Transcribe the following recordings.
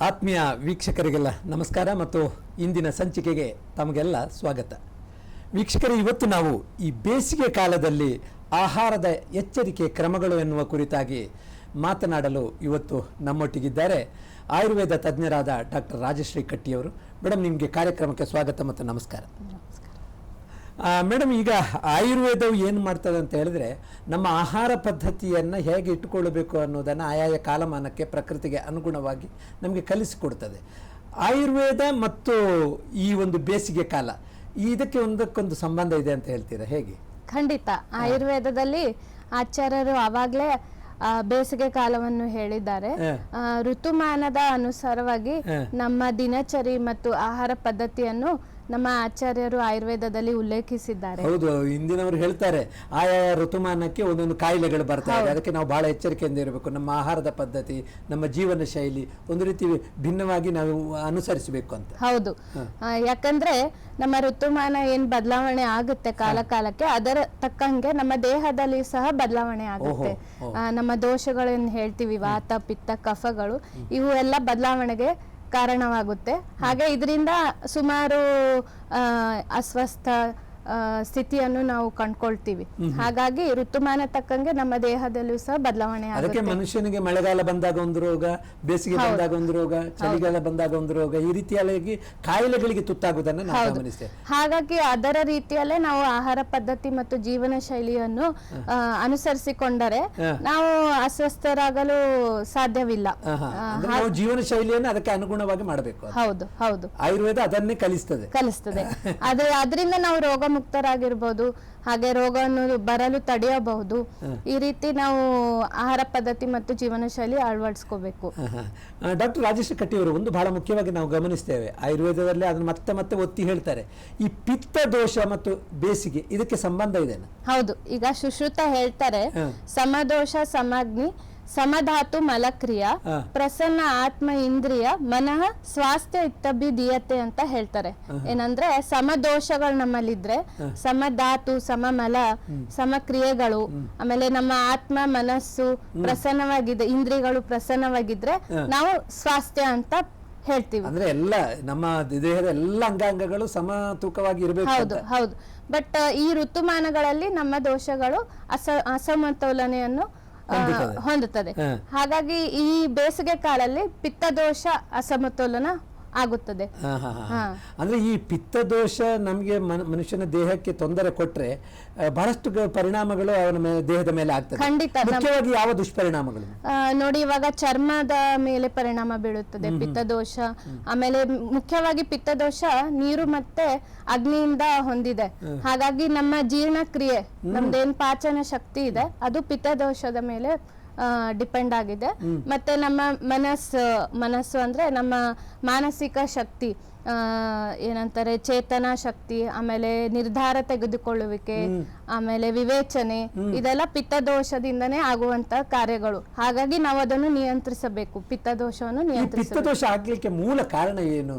ಆತ್ಮೀಯ ವೀಕ್ಷಕರಿಗೆಲ್ಲ ನಮಸ್ಕಾರ ಮತ್ತು ಇಂದಿನ ಸಂಚಿಕೆಗೆ ತಮಗೆಲ್ಲ ಸ್ವಾಗತ. ವೀಕ್ಷಕರೇ, ಇವತ್ತು ನಾವು ಈ ಬೇಸಿಗೆ ಕಾಲದಲ್ಲಿ ಆಹಾರದ ಎಚ್ಚರಿಕೆ ಕ್ರಮಗಳು ಎನ್ನುವ ಕುರಿತಾಗಿ ಮಾತನಾಡಲು ಇವತ್ತು ನಮ್ಮೊಟ್ಟಿಗಿದ್ದಾರೆ ಆಯುರ್ವೇದ ತಜ್ಞರಾದ ಡಾಕ್ಟರ್ ರಾಜಶ್ರೀ ಕಟ್ಟಿಯವರು. ಮೇಡಮ್ ನಿಮಗೆ ಕಾರ್ಯಕ್ರಮಕ್ಕೆ ಸ್ವಾಗತ ಮತ್ತು ನಮಸ್ಕಾರ. ಮೇಡಮ್ ಈಗ ಆಯುರ್ವೇದವು ಏನು ಮಾಡ್ತದೆ ಅಂತ ಹೇಳಿದ್ರೆ ನಮ್ಮ ಆಹಾರ ಪದ್ಧತಿಯನ್ನು ಹೇಗೆ ಇಟ್ಟುಕೊಳ್ಳಬೇಕು ಅನ್ನೋದನ್ನು ಆಯಾಯ ಕಾಲಮಾನಕ್ಕೆ ಪ್ರಕೃತಿಗೆ ಅನುಗುಣವಾಗಿ ನಮಗೆ ಕಲಿಸಿಕೊಡ್ತದೆ ಆಯುರ್ವೇದ ಮತ್ತು ಈ ಒಂದು ಬೇಸಿಗೆ ಕಾಲ ಇದಕ್ಕೆ ಒಂದಕ್ಕೊಂದು ಸಂಬಂಧ ಇದೆ ಅಂತ ಹೇಳ್ತೀರಾ? ಹೇಗೆ? ಖಂಡಿತ. ಆಯುರ್ವೇದದಲ್ಲಿ ಆಚಾರ್ಯರು ಆವಾಗಲೇ ಬೇಸಿಗೆ ಕಾಲವನ್ನು ಹೇಳಿದ್ದಾರೆ. ಋತುಮಾನದ ಅನುಸಾರವಾಗಿ ನಮ್ಮ ದಿನಚರಿ ಮತ್ತು ಆಹಾರ ಪದ್ಧತಿಯನ್ನು ನಮ್ಮ ಆಚಾರ್ಯರು ಆಯುರ್ವೇದದಲ್ಲಿ ಉಲ್ಲೇಖಿಸಿದ್ದಾರೆ. ಹೌದು ಹಿಂದಿನವರು ಹೇಳ್ತಾರೆ ಆಯಾ ಋತುಮಾನಕ್ಕೆ ಒಂದೊಂದು ಕಾಯಿಲೆಗಳು ಬರ್ತಾ ಇದೆ ಅದಕ್ಕೆ ನಾವು ಬಹಳ ಎಚ್ಚರಿಕೆಯಿಂದ ಇರಬೇಕು. ನಮ್ಮ ಆಹಾರದ ಪದ್ಧತಿ ನಮ್ಮ ಜೀವನ ಶೈಲಿ ಒಂದು ರೀತಿ ಭಿನ್ನವಾಗಿ ನಾವು ಅನುಸರಿಸಬೇಕು ಅಂತ. ಹೌದು. ಯಾಕಂದ್ರೆ ನಮ್ಮ ಋತುಮಾನ ಏನ್ ಬದಲಾವಣೆ ಆಗುತ್ತೆ ಕಾಲ ಕಾಲಕ್ಕೆ ಅದರ ತಕ್ಕಂಗೆ ನಮ್ಮ ದೇಹದಲ್ಲಿ ಸಹ ಬದಲಾವಣೆ ಆಗುತ್ತೆ. ನಮ್ಮ ದೋಷಗಳೇನ್ ಹೇಳ್ತೀವಿ ವಾತ ಪಿತ್ತ ಕಫಗಳು ಇವು ಎಲ್ಲ ಬದಲಾವಣೆಗೆ ಕಾರಣವಾಗುತ್ತೆ. ಹಾಗೆ ಇದರಿಂದ ಸುಮಾರು ಅಸ್ವಸ್ಥ ಸ್ಥಿತಿಯನ್ನು ನಾವು ಕಂಡ್ಕೊಳ್ತೀವಿ. ಹಾಗಾಗಿ ಋತುಮಾನ ತಕ್ಕಂಗೆ ನಮ್ಮ ದೇಹದಲ್ಲೂ ಸಹ ಬದಲಾವಣೆ ಅದಕ್ಕೆ ಮನುಷ್ಯನಿಗೆ ಮಳೆಗಾಲ ಬಂದಾಗ ಒಂದು ರೋಗ ಬೇಸಿಗೆ ಬಂದಾಗ ಒಂದು ರೋಗ ಚಳಿಗಾಲ ಬಂದಾಗ ಒಂದು ರೋಗ ಈ ರೀತಿಯಾಗಿ ಕಾಯಿಲೆಗಳಿಗೆ ತುತ್ತಾಗುವುದನ್ನು ನಾವು ಗಮನಿಸ್ತೇವೆ. ಹಾಗಾಗಿ ಅದರ ರೀತಿಯಲ್ಲೇ ನಾವು ಆಹಾರ ಪದ್ಧತಿ ಮತ್ತು ಜೀವನ ಶೈಲಿಯನ್ನು ಅನುಸರಿಸಿಕೊಂಡರೆ ನಾವು ಅಸ್ವಸ್ಥರಾಗಲು ಸಾಧ್ಯವಿಲ್ಲ. ನಾವು ಜೀವನ ಶೈಲಿಯನ್ನು ಅದಕ್ಕೆ ಅನುಗುಣವಾಗಿ ಮಾಡಬೇಕು ಹೌದು ಹೌದು. ಆಯುರ್ವೇದ ಅದನ್ನೇ ಕಲಿಸ್ತದೆ. ಕಲಿಸ್ತದೆ. ಆದ್ರೆ ಅದರಿಂದ ನಾವು ರೋಗ ಮುಕ್ತರಾಗಿರ್ಬೋದು ಹಾಗೆ ರೋಗವನ್ನು ಬರಲು ತಡೆಯಬಹುದು. ಈ ರೀತಿ ನಾವು ಆಹಾರ ಪದ್ಧತಿ ಮತ್ತು ಜೀವನ ಶೈಲಿ ಅಳವಡಿಸ್ಕೋಬೇಕು ಡಾಕ್ಟರ್ ರಾಜೇಶ್ ಕಟ್ಟಿಯವರು ಒಂದು ಬಹಳ ಮುಖ್ಯವಾಗಿ ನಾವು ಗಮನಿಸ್ತೇವೆ. ಆಯುರ್ವೇದದಲ್ಲಿ ಅದನ್ನು ಮತ್ತೆ ಮತ್ತೆ ಒತ್ತಿ ಹೇಳ್ತಾರೆ. ಈ ಪಿತ್ತ ದೋಷ ಮತ್ತು ಬೇಸಿಗೆ ಇದಕ್ಕೆ ಸಂಬಂಧ ಇದೆ ಹೌದು. ಈಗ ಸುಶ್ರುತ ಹೇಳ್ತಾರೆ ಸಮದೋಷ ಸಮಗ್ನಿ ಸಮಧಾತು ಮಲಕ್ರಿಯ ಪ್ರಸನ್ನ ಆತ್ಮ ಇಂದ್ರಿಯ ಮನಃ ಸ್ವಾಸ್ಥ್ಯ ಇತ್ತಭಿದೀಯತೆ ಅಂತ ಹೇಳ್ತಾರೆ. ಏನಂದ್ರೆ ಸಮದೋಷಗಳು ನಮ್ಮಲ್ಲಿದ್ರೆ ಸಮಧಾತು ಸಮಮಲ ಸಮಕ್ರಿಯೆಗಳು. ಆಮೇಲೆ ನಮ್ಮ ಆತ್ಮ ಮನಸ್ಸು ಪ್ರಸನ್ನವಾಗಿದೆ ಇಂದ್ರಿಯಗಳು ಪ್ರಸನ್ನವಾಗಿದ್ರೆ ನಾವು ಸ್ವಾಸ್ಥ್ಯ ಅಂತ ಹೇಳ್ತೀವಿ. ಅಂದ್ರೆ ಎಲ್ಲ ನಮ್ಮ ದೇಹದ ಎಲ್ಲ ಅಂಗಾಂಗಗಳು ಸಮ ತೂಕವಾಗಿ ಇರಬೇಕು ಹೌದು ಹೌದು. ಬಟ್ ಈ ಋತುಮಾನಗಳಲ್ಲಿ ನಮ್ಮ ದೋಷಗಳು ಅಸ ಅಸಮತೋಲನೆಯನ್ನು ಹೊಂದುತ್ತದೆ. ಹಾಗಾಗಿ ಈ ಬೇಸಿಗೆ ಕಾಲಲ್ಲಿ ಪಿತ್ತದೋಷ ಅಸಮತೋಲನ ಆಗುತ್ತದೆ. ಅಂದ್ರೆ ಈ ಪಿತ್ತ ದೋಷ ನಮಗೆ ಮನುಷ್ಯನ ದೇಹಕ್ಕೆ ತೊಂದರೆ ಕೊಟ್ರೆ ಬಹಳಷ್ಟು ಪರಿಣಾಮಗಳು ಅವನ ದೇಹದ ಮೇಲೆ ಆಗ್ತದೆ. ಖಂಡಿತ ಮುಖ್ಯವಾಗಿ ಯಾವ ದುಷ್ಪರಿಣಾಮಗಳು? ನೋಡಿ ಇವಾಗ ಚರ್ಮದ ಮೇಲೆ ಪರಿಣಾಮ ಬೀಳುತ್ತದೆ ಪಿತ್ತದೋಷ. ಆಮೇಲೆ ಮುಖ್ಯವಾಗಿ ಪಿತ್ತದೋಷ ನೀರು ಮತ್ತೆ ಅಗ್ನಿಯಿಂದ ಹೊಂದಿದೆ. ಹಾಗಾಗಿ ನಮ್ಮ ಜೀರ್ಣಕ್ರಿಯೆ ನಮ್ದೇನ್ ಪಾಚನ ಶಕ್ತಿ ಇದೆ ಅದು ಪಿತ್ತದೋಷದ ಮೇಲೆ ಡಿಪೆಂಡ್ ಆಗಿದೆ. ಮತ್ತೆ ನಮ್ಮ ಮನಸ್ಸು ಮನಸ್ಸು ಅಂದ್ರೆ ನಮ್ಮ ಮಾನಸಿಕ ಶಕ್ತಿ ಏನಂತಾರೆ ಚೇತನ ಶಕ್ತಿ ಆಮೇಲೆ ನಿರ್ಧಾರ ತೆಗೆದುಕೊಳ್ಳುವಿಕೆ ಆಮೇಲೆ ವಿವೇಚನೆ ಇದೆಲ್ಲ ಪಿತ್ತದೋಷದಿಂದನೇ ಆಗುವಂತ ಕಾರ್ಯಗಳು. ಹಾಗಾಗಿ ನಾವು ಅದನ್ನು ನಿಯಂತ್ರಿಸಬೇಕು ಪಿತ್ತದೋಷವನ್ನು ನಿಯಂತ್ರಿಸಬೇಕು. ಆಗ್ಲಿಕ್ಕೆ ಮೂಲ ಕಾರಣ ಏನು?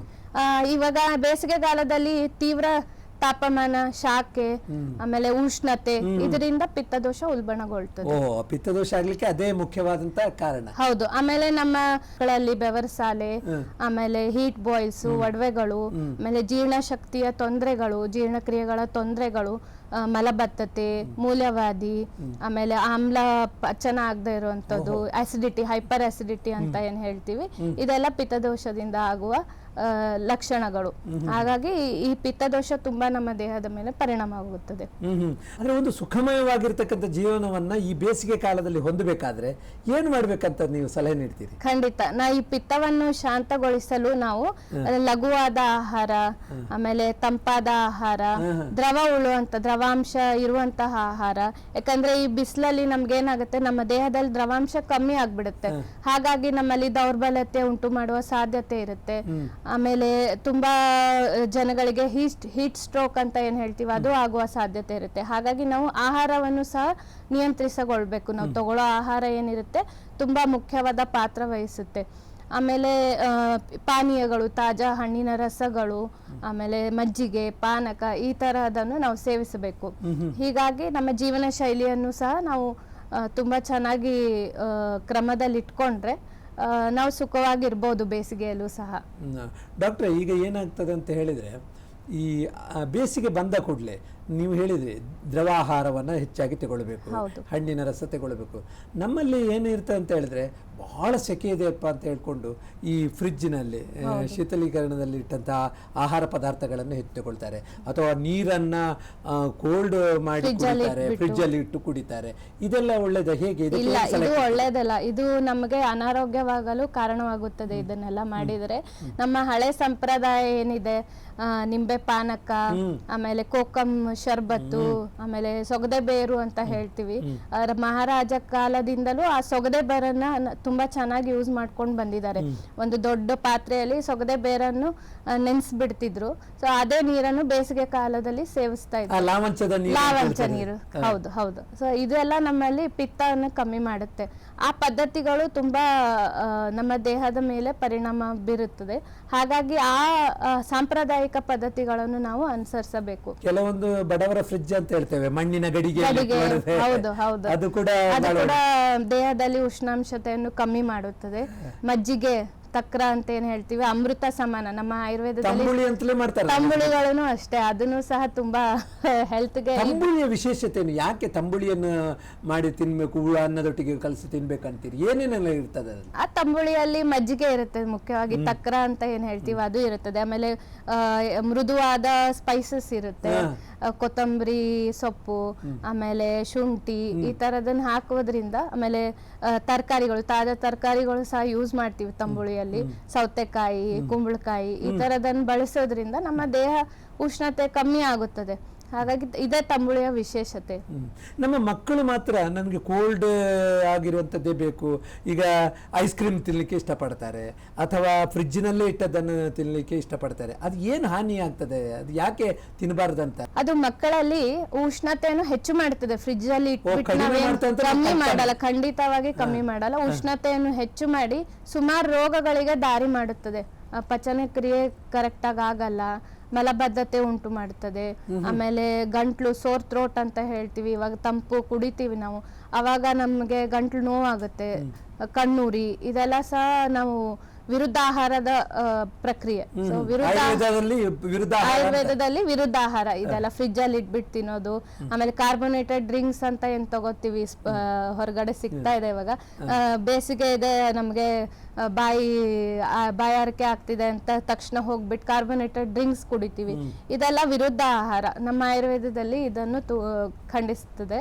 ಇವಾಗ ಬೇಸಿಗೆ ಕಾಲದಲ್ಲಿ ತೀವ್ರ ತಾಪಮಾನ ಶಾಖೆ ಆಮೇಲೆ ಉಷ್ಣತೆ ಇದರಿಂದ ಪಿತ್ತದೋಷ ಉಲ್ಬಣಗೊಳ್ತದೆ. ಓ ಪಿತ್ತದೋಷ ಆಗ್ಲಿಕ್ಕೆ ಅದೇ ಮುಖ್ಯವಾದಂತ ಕಾರಣ. ಹೌದು. ಆಮೇಲೆ ನಮ್ಮ ಗಳಲ್ಲಿ ಬೆವರ್ಸಾಲೆ ಆಮೇಲೆ ಹೀಟ್ ಬಾಯ್ಸ್ ಒಡವೆಗಳು ಆಮೇಲೆ ಜೀರ್ಣಶಕ್ತಿಯ ತೊಂದರೆಗಳು ಜೀರ್ಣಕ್ರಿಯೆಗಳ ತೊಂದರೆಗಳು ಮಲಬದ್ಧತೆ ಮೂಲ್ಯವಾದಿ ಆಮೇಲೆ ಆಮ್ಲ ಪಚನ ಆಗದೆ ಇರುವಂತದ್ದು ಅಸಿಡಿಟಿ ಹೈಪರ್ ಅಸಿಡಿಟಿ ಅಂತ ಏನ್ ಹೇಳ್ತೀವಿ ಇದೆಲ್ಲ ಪಿತ್ತದೋಷದಿಂದ ಆಗುವ ಲಕ್ಷಣಗಳು. ಹಾಗಾಗಿ ಈ ಪಿತ್ತದೋಷ ತುಂಬಾ ನಮ್ಮ ದೇಹದ ಮೇಲೆ ಪರಿಣಾಮ ಆಗುತ್ತದೆ ಅಂದ್ರೆ ಒಂದು ಸುಖಮಯವಾಗಿರ್ತಕ್ಕಂಥ ಜೀವನವನ್ನ ಈ ಬೇಸಿಗೆ ಕಾಲದಲ್ಲಿ ಹೊಂದಬೇಕಾದ್ರೆ ಏನ್ ಮಾಡ್ಬೇಕಂತ ನೀವು ಸಲಹೆ ನೀಡ್ತೀರಿ? ಖಂಡಿತ. ನಾ ಈ ಪಿತ್ತವನ್ನು ಶಾಂತಗೊಳಿಸಲು ನಾವು ಲಘುವಾದ ಆಹಾರ ಆಮೇಲೆ ತಂಪಾದ ಆಹಾರ ದ್ರವ ಉಳುವಂತ ದ್ರವಾಂಶ ಇರುವಂತಹ ಆಹಾರ. ಯಾಕಂದ್ರೆ ಈ ಬಿಸಿಲಲ್ಲಿ ನಮ್ಗೆ ಏನಾಗುತ್ತೆ ನಮ್ಮ ದೇಹದಲ್ಲಿ ದ್ರವಾಂಶ ಕಮ್ಮಿ ಆಗ್ಬಿಡುತ್ತೆ. ಹಾಗಾಗಿ ನಮ್ಮಲ್ಲಿ ದೌರ್ಬಲ್ಯತೆ ಉಂಟು ಮಾಡುವ ಸಾಧ್ಯತೆ ಇರುತ್ತೆ. ಆಮೇಲೆ ತುಂಬಾ ಜನಗಳಿಗೆ ಹೀಟ್ ಹೀಟ್ ಸ್ಟ್ರೋಕ್ ಅಂತ ಏನ್ ಹೇಳ್ತೀವಿ ಅದು ಆಗುವ ಸಾಧ್ಯತೆ ಇರುತ್ತೆ. ಹಾಗಾಗಿ ನಾವು ಆಹಾರವನ್ನು ಸಹ ನಿಯಂತ್ರಿಸಗೊಳ್ಬೇಕು. ನಾವು ತಗೊಳ್ಳೋ ಆಹಾರ ಏನಿರುತ್ತೆ ತುಂಬಾ ಮುಖ್ಯವಾದ ಪಾತ್ರ ವಹಿಸುತ್ತೆ. ಆಮೇಲೆ ಪಾನೀಯಗಳು ತಾಜಾ ಹಣ್ಣಿನ ರಸಗಳು ಆಮೇಲೆ ಮಜ್ಜಿಗೆ ಪಾನಕ ಈ ತರಹದನ್ನು ನಾವು ಸೇವಿಸಬೇಕು. ಹೀಗಾಗಿ ನಮ್ಮ ಜೀವನ ಶೈಲಿಯನ್ನು ಸಹ ನಾವು ತುಂಬ ಚೆನ್ನಾಗಿ ಕ್ರಮದಲ್ಲಿ ಇಟ್ಕೊಂಡ್ರೆ ನಾವು ಸುಖವಾಗಿರ್ಬೋದು ಬೇಸಿಗೆಯಲ್ಲೂ ಸಹ. ಡಾಕ್ಟ್ರೆ ಈಗ ಏನಾಗ್ತದೆ ಅಂತ ಹೇಳಿದರೆ ಈ ಬೇಸಿಗೆ ಬಂದ ಕೂಡಲೇ ನೀವು ಹೇಳಿದ್ರಿ ದ್ರವ ಆಹಾರವನ್ನು ಹೆಚ್ಚಾಗಿ ತಗೊಳ್ಬೇಕು ಹಣ್ಣಿನ ರಸ ತಗೊಳ್ಬೇಕು. ನಮ್ಮಲ್ಲಿ ಏನಿರುತ್ತೆ ಅಂತ ಹೇಳಿದ್ರೆ ಬಹಳ ಸೆಕೆ ಇದೆಯಪ್ಪ ಅಂತ ಹೇಳ್ಕೊಂಡು ಈ ಫ್ರಿಜ್ಜಿನಲ್ಲಿ ಶೀತಲೀಕರಣದಲ್ಲಿ ಇಟ್ಟಂತಹ ಆಹಾರ ಪದಾರ್ಥಗಳನ್ನು ಹೆಚ್ಚು ತಗೊಳ್ತಾರೆ. ಅಥವಾ ನೀರನ್ನ ಕೋಲ್ಡ್ ಮಾಡಿ ಕುಡಿತಾರೆ ಅಲ್ಲಿ ಇಟ್ಟು ಕುಡಿತಾರೆ. ಇದೆಲ್ಲ ಒಳ್ಳೇದ? ಹೇಗೆ ಇಲ್ಲ ಇದು? ಒಳ್ಳೇದಲ್ಲ. ಇದು ನಮಗೆ ಅನಾರೋಗ್ಯವಾಗಲು ಕಾರಣವಾಗುತ್ತದೆ ಇದನ್ನೆಲ್ಲ ಮಾಡಿದರೆ. ನಮ್ಮ ಹಳೆ ಸಂಪ್ರದಾಯ ಏನಿದೆ ನಿಂಬೆ ಪಾನಕ ಆಮೇಲೆ ಕೋಕಂ ಶರ್ಬತ್ತು ಆಮೇಲೆ ಸೊಗದೆ ಬೇರು ಅಂತ ಹೇಳ್ತೀವಿ. ಆ, ರ- ಮಹಾರಾಜ ಕಾಲದಿಂದಲೂ ಆ ಸೊಗದೆ ಬೇರನ್ನ ತುಂಬಾ ಚೆನ್ನಾಗಿ ಯೂಸ್ ಮಾಡ್ಕೊಂಡು ಬಂದಿದ್ದಾರೆ. ಒಂದು ದೊಡ್ಡ ಪಾತ್ರೆಯಲ್ಲಿ ಸೊಗದೆ ಬೇರನ್ನು ನೆನೆಸ್ಬಿಡ್ತಿದ್ರು. ಸೊ ಅದೇ ನೀರನ್ನು ಬೇಸಿಗೆ ಕಾಲದಲ್ಲಿ ಸೇವಿಸ್ತಾ ಇದ್ರು. ಲಾವಂಚದ ಲಾವಂಚ ನೀರು. ಹೌದು ಹೌದು. ಸೊ ಇದೆಲ್ಲ ನಮ್ಮಲ್ಲಿ ಪಿತ್ತವನ್ನು ಕಮ್ಮಿ ಮಾಡುತ್ತೆ. ಆ ಪದ್ಧತಿಗಳು ತುಂಬಾ ನಮ್ಮ ದೇಹದ ಮೇಲೆ ಪರಿಣಾಮ ಬೀರುತ್ತದೆ. ಹಾಗಾಗಿ ಆ ಆ, ಸಾಂಪ್ರದಾಯಿಕ ಪದ್ಧತಿಗಳನ್ನು ನಾವು ಅನುಸರಿಸಬೇಕು. ಕೆಲವೊಂದು ಬಡವರ ಫ್ರಿಡ್ಜ್ ಅಂತ ಹೇಳ್ತೇವೆ. ಮಣ್ಣಿನ ಗಡಿಗೆ ಹೌದು ಹೌದು. ಅದು ಕೂಡ ಅದು ಕೂಡ ದೇಹದಲ್ಲಿ ಉಷ್ಣಾಂಶತೆಯನ್ನು ಕಮ್ಮಿ ಮಾಡುತ್ತದೆ. ಮಜ್ಜಿಗೆ ತಕ್ರ ಅಂತ ಏನ್ ಹೇಳ್ತೀವಿ? ಅಮೃತ ಸಮಾನ. ನಮ್ಮ ಆಯುರ್ವೇದದಲ್ಲಿ ತಂಬುಳಿ ಅಂತಲೇ ಮಾಡ್ತಾರೆ ತಂಬುಳಿಗಳನ್ನು ಅಷ್ಟೇ. ಅದನ್ನು ಸಹ ತುಂಬಾ ಹೆಲ್ತ್ಗೆ ತಂಬುಳಿಯ ವಿಶೇಷತೆ ಏನು ಯಾಕೆ ತಂಬುಳಿಯನ್ನು ಮಾಡಿ ತಿನ್ಬೇಕು? ಹುಳ ಅನ್ನದೊಟ್ಟಿಗೆ ಕಲಸಿ ತಿನ್ಬೇಕಂತೀರಿ? ಏನೇನೆಲ್ಲ ಇರ್ತದೆ ಅದ್ರಲ್ಲಿ? ಆ ತಂಬುಳಿಯಲ್ಲಿ ಮಜ್ಜಿಗೆ ಇರುತ್ತೆ. ಮುಖ್ಯವಾಗಿ ತಕ್ರ ಅಂತ ಏನ್ ಹೇಳ್ತೀವಿ ಅದು ಇರುತ್ತದೆ. ಆಮೇಲೆ ಆ, ಮೃದುವಾದ ಸ್ಪೈಸಸ್ ಇರುತ್ತೆ. ಕೊತ್ತಂಬರಿ ಸೊಪ್ಪು ಆಮೇಲೆ ಶುಂಠಿ ಈ ತರದನ್ನ ಹಾಕೋದ್ರಿಂದ ಆಮೇಲೆ ತರಕಾರಿಗಳು ತಾಜಾ ತರಕಾರಿಗಳು ಸಹ ಯೂಸ್ ಮಾಡ್ತೀವಿ ತಂಬುಳಿಯಲ್ಲಿ. ಸೌತೆಕಾಯಿ ಕುಂಬಳಕಾಯಿ ಈ ತರದನ್ನ ಬಳಸೋದ್ರಿಂದ ನಮ್ಮ ದೇಹ ಉಷ್ಣತೆ ಕಮ್ಮಿ ಆಗುತ್ತದೆ. ಹಾಗಾಗಿ ಇದೇ ತಂಬುಳಿಯ ವಿಶೇಷತೆ. ನಮ್ಮ ಮಕ್ಕಳು ಮಾತ್ರ ನನಗೆ ಕೋಲ್ಡ್ ಆಗಿರುವಂಥದ್ದೇ ಬೇಕು. ಈಗ ಐಸ್ ಕ್ರೀಮ್ ತಿನ್ನಲಿಕ್ಕೆ ಇಷ್ಟಪಡ್ತಾರೆ. ಅಥವಾ ಫ್ರಿಜ್ಜಿನಲ್ಲೇ ಇಟ್ಟದನ್ನು ತಿನ್ನಲಿಕ್ಕೆ ಇಷ್ಟಪಡ್ತಾರೆ. ಅದು ಏನು ಹಾನಿ ಆಗ್ತದೆ? ಅದು ಯಾಕೆ ತಿನ್ನಬಾರ್ದಂತ ಅದು ಮಕ್ಕಳಲ್ಲಿ ಉಷ್ಣತೆಯನ್ನು ಹೆಚ್ಚು ಮಾಡ್ತದೆ. ಫ್ರಿಜ್ ಅಲ್ಲಿ ಇಟ್ಬಿಟ್ಟು ಕಡಿಮೆ ನಾವೇನ್ ಕಮ್ಮಿ ಮಾಡಲ್ಲ. ಖಂಡಿತವಾಗಿ ಕಮ್ಮಿ ಮಾಡಲ್ಲ. ಉಷ್ಣತೆಯನ್ನು ಹೆಚ್ಚು ಮಾಡಿ ಸುಮಾರು ರೋಗಗಳಿಗೆ ದಾರಿ ಮಾಡುತ್ತದೆ. ಪಚನ ಕ್ರಿಯೆ ಕರೆಕ್ಟ್ ಆಗಿ ಆಗಲ್ಲ. ಮಲಬದ್ಧತೆ ಉಂಟು ಮಾಡ್ತದೆ. ಆಮೇಲೆ ಗಂಟ್ಲು ಸೋರ್ ಥ್ರೋಟ್ ಅಂತ ಹೇಳ್ತೀವಿ ಇವಾಗ ತಂಪು ಕುಡಿತೀವಿ ನಾವು. ಅವಾಗ ನಮಗೆ ಗಂಟ್ಲು ನೋವಾಗುತ್ತೆ. ಕಣ್ಣೂರಿ ಇದೆಲ್ಲ ಸಹ ನಾವು ವಿರುದ್ಧಾಹಾರದ ಪ್ರಕ್ರಿಯೆ. ವಿರುದ್ಧ ಆಯುರ್ವೇದದಲ್ಲಿ ವಿರುದ್ಧ ಆಹಾರ ಅಂತ. ಆಯುರ್ವೇದದಲ್ಲಿ ವಿರುದ್ಧ ಆಹಾರ ಇದೆಲ್ಲ ಫ್ರಿಜ್ ಅಲ್ಲಿ ಇಟ್ಬಿಟ್ಟು ತಿನ್ನೋದು ಆಮೇಲೆ ಕಾರ್ಬೋನೇಟೆಡ್ ಡ್ರಿಂಕ್ಸ್ ಅಂತ ಏನ್ ತಗೋತೀವಿ ಸ್ಪ- ಹೊರಗಡೆ ಸಿಗ್ತಾ ಇದೆ ಇವಾಗ. ಆ, ಬೇಸಿಗೆ ಇದೆ ನಮ್ಗೆ ಬಾಯಿ ಬಾಯಿ ಆ, ಬಾಯಾರಿಕೆ ಆಗ್ತಿದೆ ಅಂತ ತಕ್ಷಣ ಹೋಗ್ಬಿಟ್ಟು ಕಾರ್ಬೋನೇಟೆಡ್ ಡ್ರಿಂಕ್ಸ್ ಕುಡಿತೀವಿ. ಇದೆಲ್ಲ ವಿರುದ್ಧ ಆಹಾರ ನಮ್ಮ ಆಯುರ್ವೇದದಲ್ಲಿ ಇದನ್ನು ತು- ಖಂಡಿಸ್ತದೆ.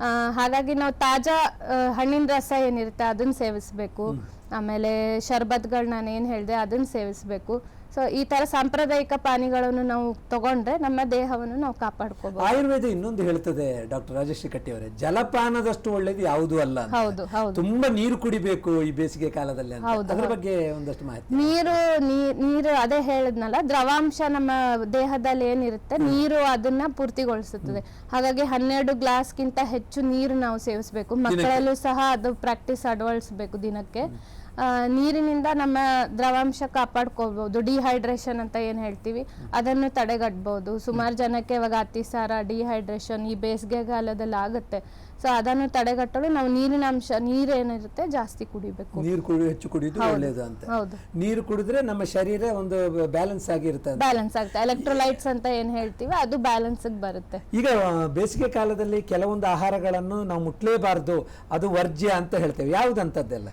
ಆ, ಹಾಗಾಗಿ ನಾವು ತಾಜಾ ಆ, ಹಣ್ಣಿನ ರಸ ಏನಿರುತ್ತೆ ಅದನ್ನ ಸೇವಿಸ್ಬೇಕು. ಆಮೇಲೆ ಶರ್ಬತ್ಗಳು ನಾನು ಏನು ಹೇಳಿದೆ ಅದನ್ನ ಸೇವಿಸಬೇಕು. ಸೊ ಈ ತರ ಸಾಂಪ್ರದಾಯಿಕ ಪಾನಿಗಳನ್ನು ನಾವು ತಗೊಂಡ್ರೆ ನಮ್ಮ ದೇಹವನ್ನು ನಾವು ಕಾಪಾಡ್ಕೋಬಹುದು ಆಯುರ್ವೇದ ಇನ್ನೊಂದು ಹೇಳ್ತದೆ ಡಾಕ್ಟರ್ ರಾಜಶ್ರೀ ಕಟ್ಟಿ ಅವರೇ ಜಲಪಾನದಷ್ಟು ಒಳ್ಳೇದು ಯಾವುದೂ ಅಲ್ಲ ಹೌದು ಹೌದು. ತುಂಬಾ ನೀರು ಕುಡಿಬೇಕು ಈ ಬೇಸಿಗೆ ಕಾಲದಲ್ಲಿ ಅಂತ. ಅದ್ರ ಬಗ್ಗೆ ಒಂದಷ್ಟು ಮಾಹಿತಿ ನೀರು ನೀ- ನೀರು ಅದೇ ಹೇಳಿದ್ನಲ್ಲ ದ್ರವಾಂಶ ನಮ್ಮ ದೇಹದಲ್ಲಿ ಏನಿರುತ್ತೆ ನೀರು ಅದನ್ನ ಪೂರ್ತಿಗೊಳಿಸುತ್ತದೆ. ಹಾಗಾಗಿ ಹನ್ನೆರಡು ಗ್ಲಾಸ್ಗಿಂತ ಹೆಚ್ಚು ನೀರು ನಾವು ಸೇವಿಸಬೇಕು. ಮಕ್ಕಳಲ್ಲೂ ಸಹ ಅದು ಪ್ರಾಕ್ಟೀಸ್ ಅಳವಡಿಸ್ಬೇಕು ದಿನಕ್ಕೆ. ನೀರಿನಿಂದ ನಮ್ಮ ದ್ರವಾಂಶ ಕಾಪಾಡ್ಕೋಬಹುದು ಡಿಹೈಡ್ರೇಷನ್ ಅಂತ ಏನ್ ಹೇಳ್ತೀವಿ? ಅದನ್ನು ತಡೆಗಟ್ಟಬಹುದು ಸುಮಾರು ಜನಕ್ಕೆ ಇವಾಗ ಅತಿಸಾರ ಡಿಹೈಡ್ರೇಷನ್ ಈ ಬೇಸಿಗೆಗಾಲದಲ್ಲಿ ಆಗುತ್ತೆ. ಸೊ ಅದನ್ನು ತಡೆಗಟ್ಟಲು ನಾವು ನೀರಿನ ಅಂಶ ನೀರೇನಿರುತ್ತೆ ಜಾಸ್ತಿ ಕುಡಿಬೇಕು. ನೀರು ಕುಡಿ ಹೆಚ್ಚು ಕುಡಿಯೋದು ಒಳ್ಳೇದು ಅಂತ ಹೌದು. ನೀರು ಕುಡಿದ್ರೆ ನಮ್ಮ ಶರೀರ ಒಂದು ಬ್ಯಾಲೆನ್ಸ್ ಆಗಿರುತ್ತೆ ಬ್ಯಾಲೆನ್ಸ್ ಆಗುತ್ತೆ ಎಲೆಕ್ಟ್ರೋಲೈಟ್ಸ್ ಅಂತ ಏನ್ ಹೇಳ್ತೀವಿ? ಅದು ಬ್ಯಾಲೆನ್ಸ್ ಬರುತ್ತೆ. ಈಗ ಬೇಸಿಗೆ ಕಾಲದಲ್ಲಿ ಕೆಲವೊಂದು ಆಹಾರಗಳನ್ನು ನಾವು ಮುಟ್ಲೇಬಾರದು. ಅದು ವರ್ಜ್ಯ ಅಂತ ಹೇಳ್ತೇವೆ. ಯಾವುದಂತದ್ದೆಲ್ಲ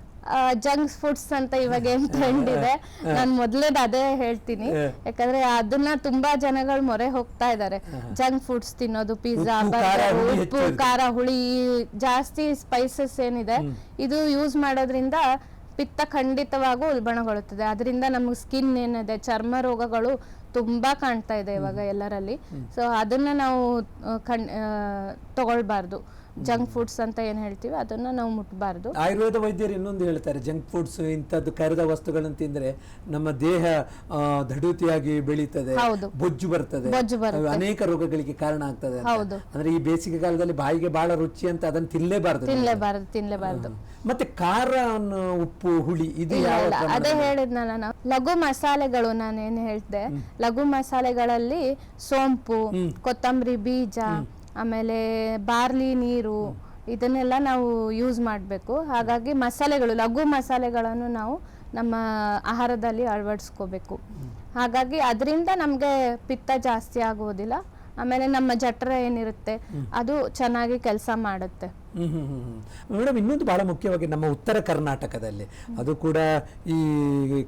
ಜಂಕ್ಸ್ ಫುಡ್ಸ್ ಅಂತ ಇವಾಗ ಏನ್ ಟ್ರೆಂಡ್ ಇದೆ ನಾನು ಮೊದಲೇದು ಅದೇ ಹೇಳ್ತೀನಿ. ಯಾಕಂದ್ರೆ ಅದನ್ನ ತುಂಬಾ ಜನಗಳು ಮೊರೆ ಹೋಗ್ತಾ ಇದ್ದಾರೆ ಜಂಕ್ ಫುಡ್ಸ್ ತಿನ್ನೋದು ಪಿಜ್ಜಾ ಬರ್ಗರ್ ಉಪ್ಪು ಖಾರ ಹುಳಿ ಜಾಸ್ತಿ ಸ್ಪೈಸಸ್ ಏನಿದೆ ಇದು ಯೂಸ್ ಮಾಡೋದ್ರಿಂದ ಪಿತ್ತ ಖಂಡಿತವಾಗೂ ಉಲ್ಬಣಗೊಳ್ಳುತ್ತದೆ. ಅದರಿಂದ ನಮ್ಗೆ ಸ್ಕಿನ್ ಏನಿದೆ ಚರ್ಮ ರೋಗಗಳು ತುಂಬಾ ಕಾಣ್ತಾ ಇದೆ ಇವಾಗ ಎಲ್ಲರಲ್ಲಿ. ಸೊ ಅದನ್ನ ನಾವು ಕಣ್ ತಗೊಳ್ಬಾರ್ದು. ಜಂಕ್ ಫುಡ್ಸ್ ಅಂತ ಏನ್ ಹೇಳ್ತೀವಿ ಅದನ್ನ ನಾವು ಮುಟ್ಟಬಾರ್ದು ಆಯುರ್ವೇದ ವೈದ್ಯರು ಇನ್ನೊಂದು ಹೇಳ್ತಾರೆ ಜಂಕ್ ಫುಡ್ಸ್ ಇಂಥದ್ದು ಕರೆದ ವಸ್ತುಗಳನ್ನು ತಿಂದ್ರೆ ನಮ್ಮ ದೇಹ ದೃಢತೆಯಾಗಿ ಬೆಳೀತದೆ. ಬೊಜ್ಜು ಬರ್ತದೆ. ಅನೇಕ ರೋಗಗಳಿಗೆ ಕಾರಣ ಆಗ್ತದೆ ಹೌದು. ಅಂದ್ರೆ ಈ ಬೇಸಿಗೆ ಕಾಲದಲ್ಲಿ ಬಾಯಿಗೆ ಬಹಳ ರುಚಿ ಅಂತ ಅದನ್ನ ತಿನ್ಲೇಬಾರ್ದು ತಿನ್ನಲೇಬಾರ್ದು ತಿನ್ಲೇಬಾರ್ದು ತಿನ್ಲೇಬಾರ್ದು. ಮತ್ತೆ ಖಾರ ಉಪ್ಪು ಹುಳಿ ಇದು ಅದೇ ಹೇಳಿದ್ನಲ್ಲ ನಾವು ಲಘು ಮಸಾಲೆಗಳು ನಾನು ಏನ್ ಹೇಳ್ದೆ ಲಘು ಮಸಾಲೆಗಳಲ್ಲಿ ಸೋಂಪು ಕೊತ್ತಂಬರಿ ಬೀಜ ಆಮೇಲೆ ಬಾರ್ಲಿ ನೀರು ಇದನ್ನೆಲ್ಲ ನಾವು ಯೂಸ್ ಮಾಡಬೇಕು. ಹಾಗಾಗಿ ಮಸಾಲೆಗಳು ಲಘು ಮಸಾಲೆಗಳನ್ನು ನಾವು ನಮ್ಮ ಆಹಾರದಲ್ಲಿ ಅಳವಡಿಸ್ಕೋಬೇಕು. ಹಾಗಾಗಿ ಅದರಿಂದ ನಮಗೆ ಪಿತ್ತ ಜಾಸ್ತಿ ಆಗುವುದಿಲ್ಲ. ಆಮೇಲೆ ನಮ್ಮ ಜಠರ ಏನಿರುತ್ತೆ ಅದು ಚೆನ್ನಾಗಿ ಕೆಲಸ ಮಾಡುತ್ತೆ. ಮೇಡಮ್ ಇನ್ನೊಂದು ಬಹಳ ಮುಖ್ಯವಾಗಿ ನಮ್ಮ ಉತ್ತರ ಕರ್ನಾಟಕದಲ್ಲಿ ಅದು ಕೂಡ ಈ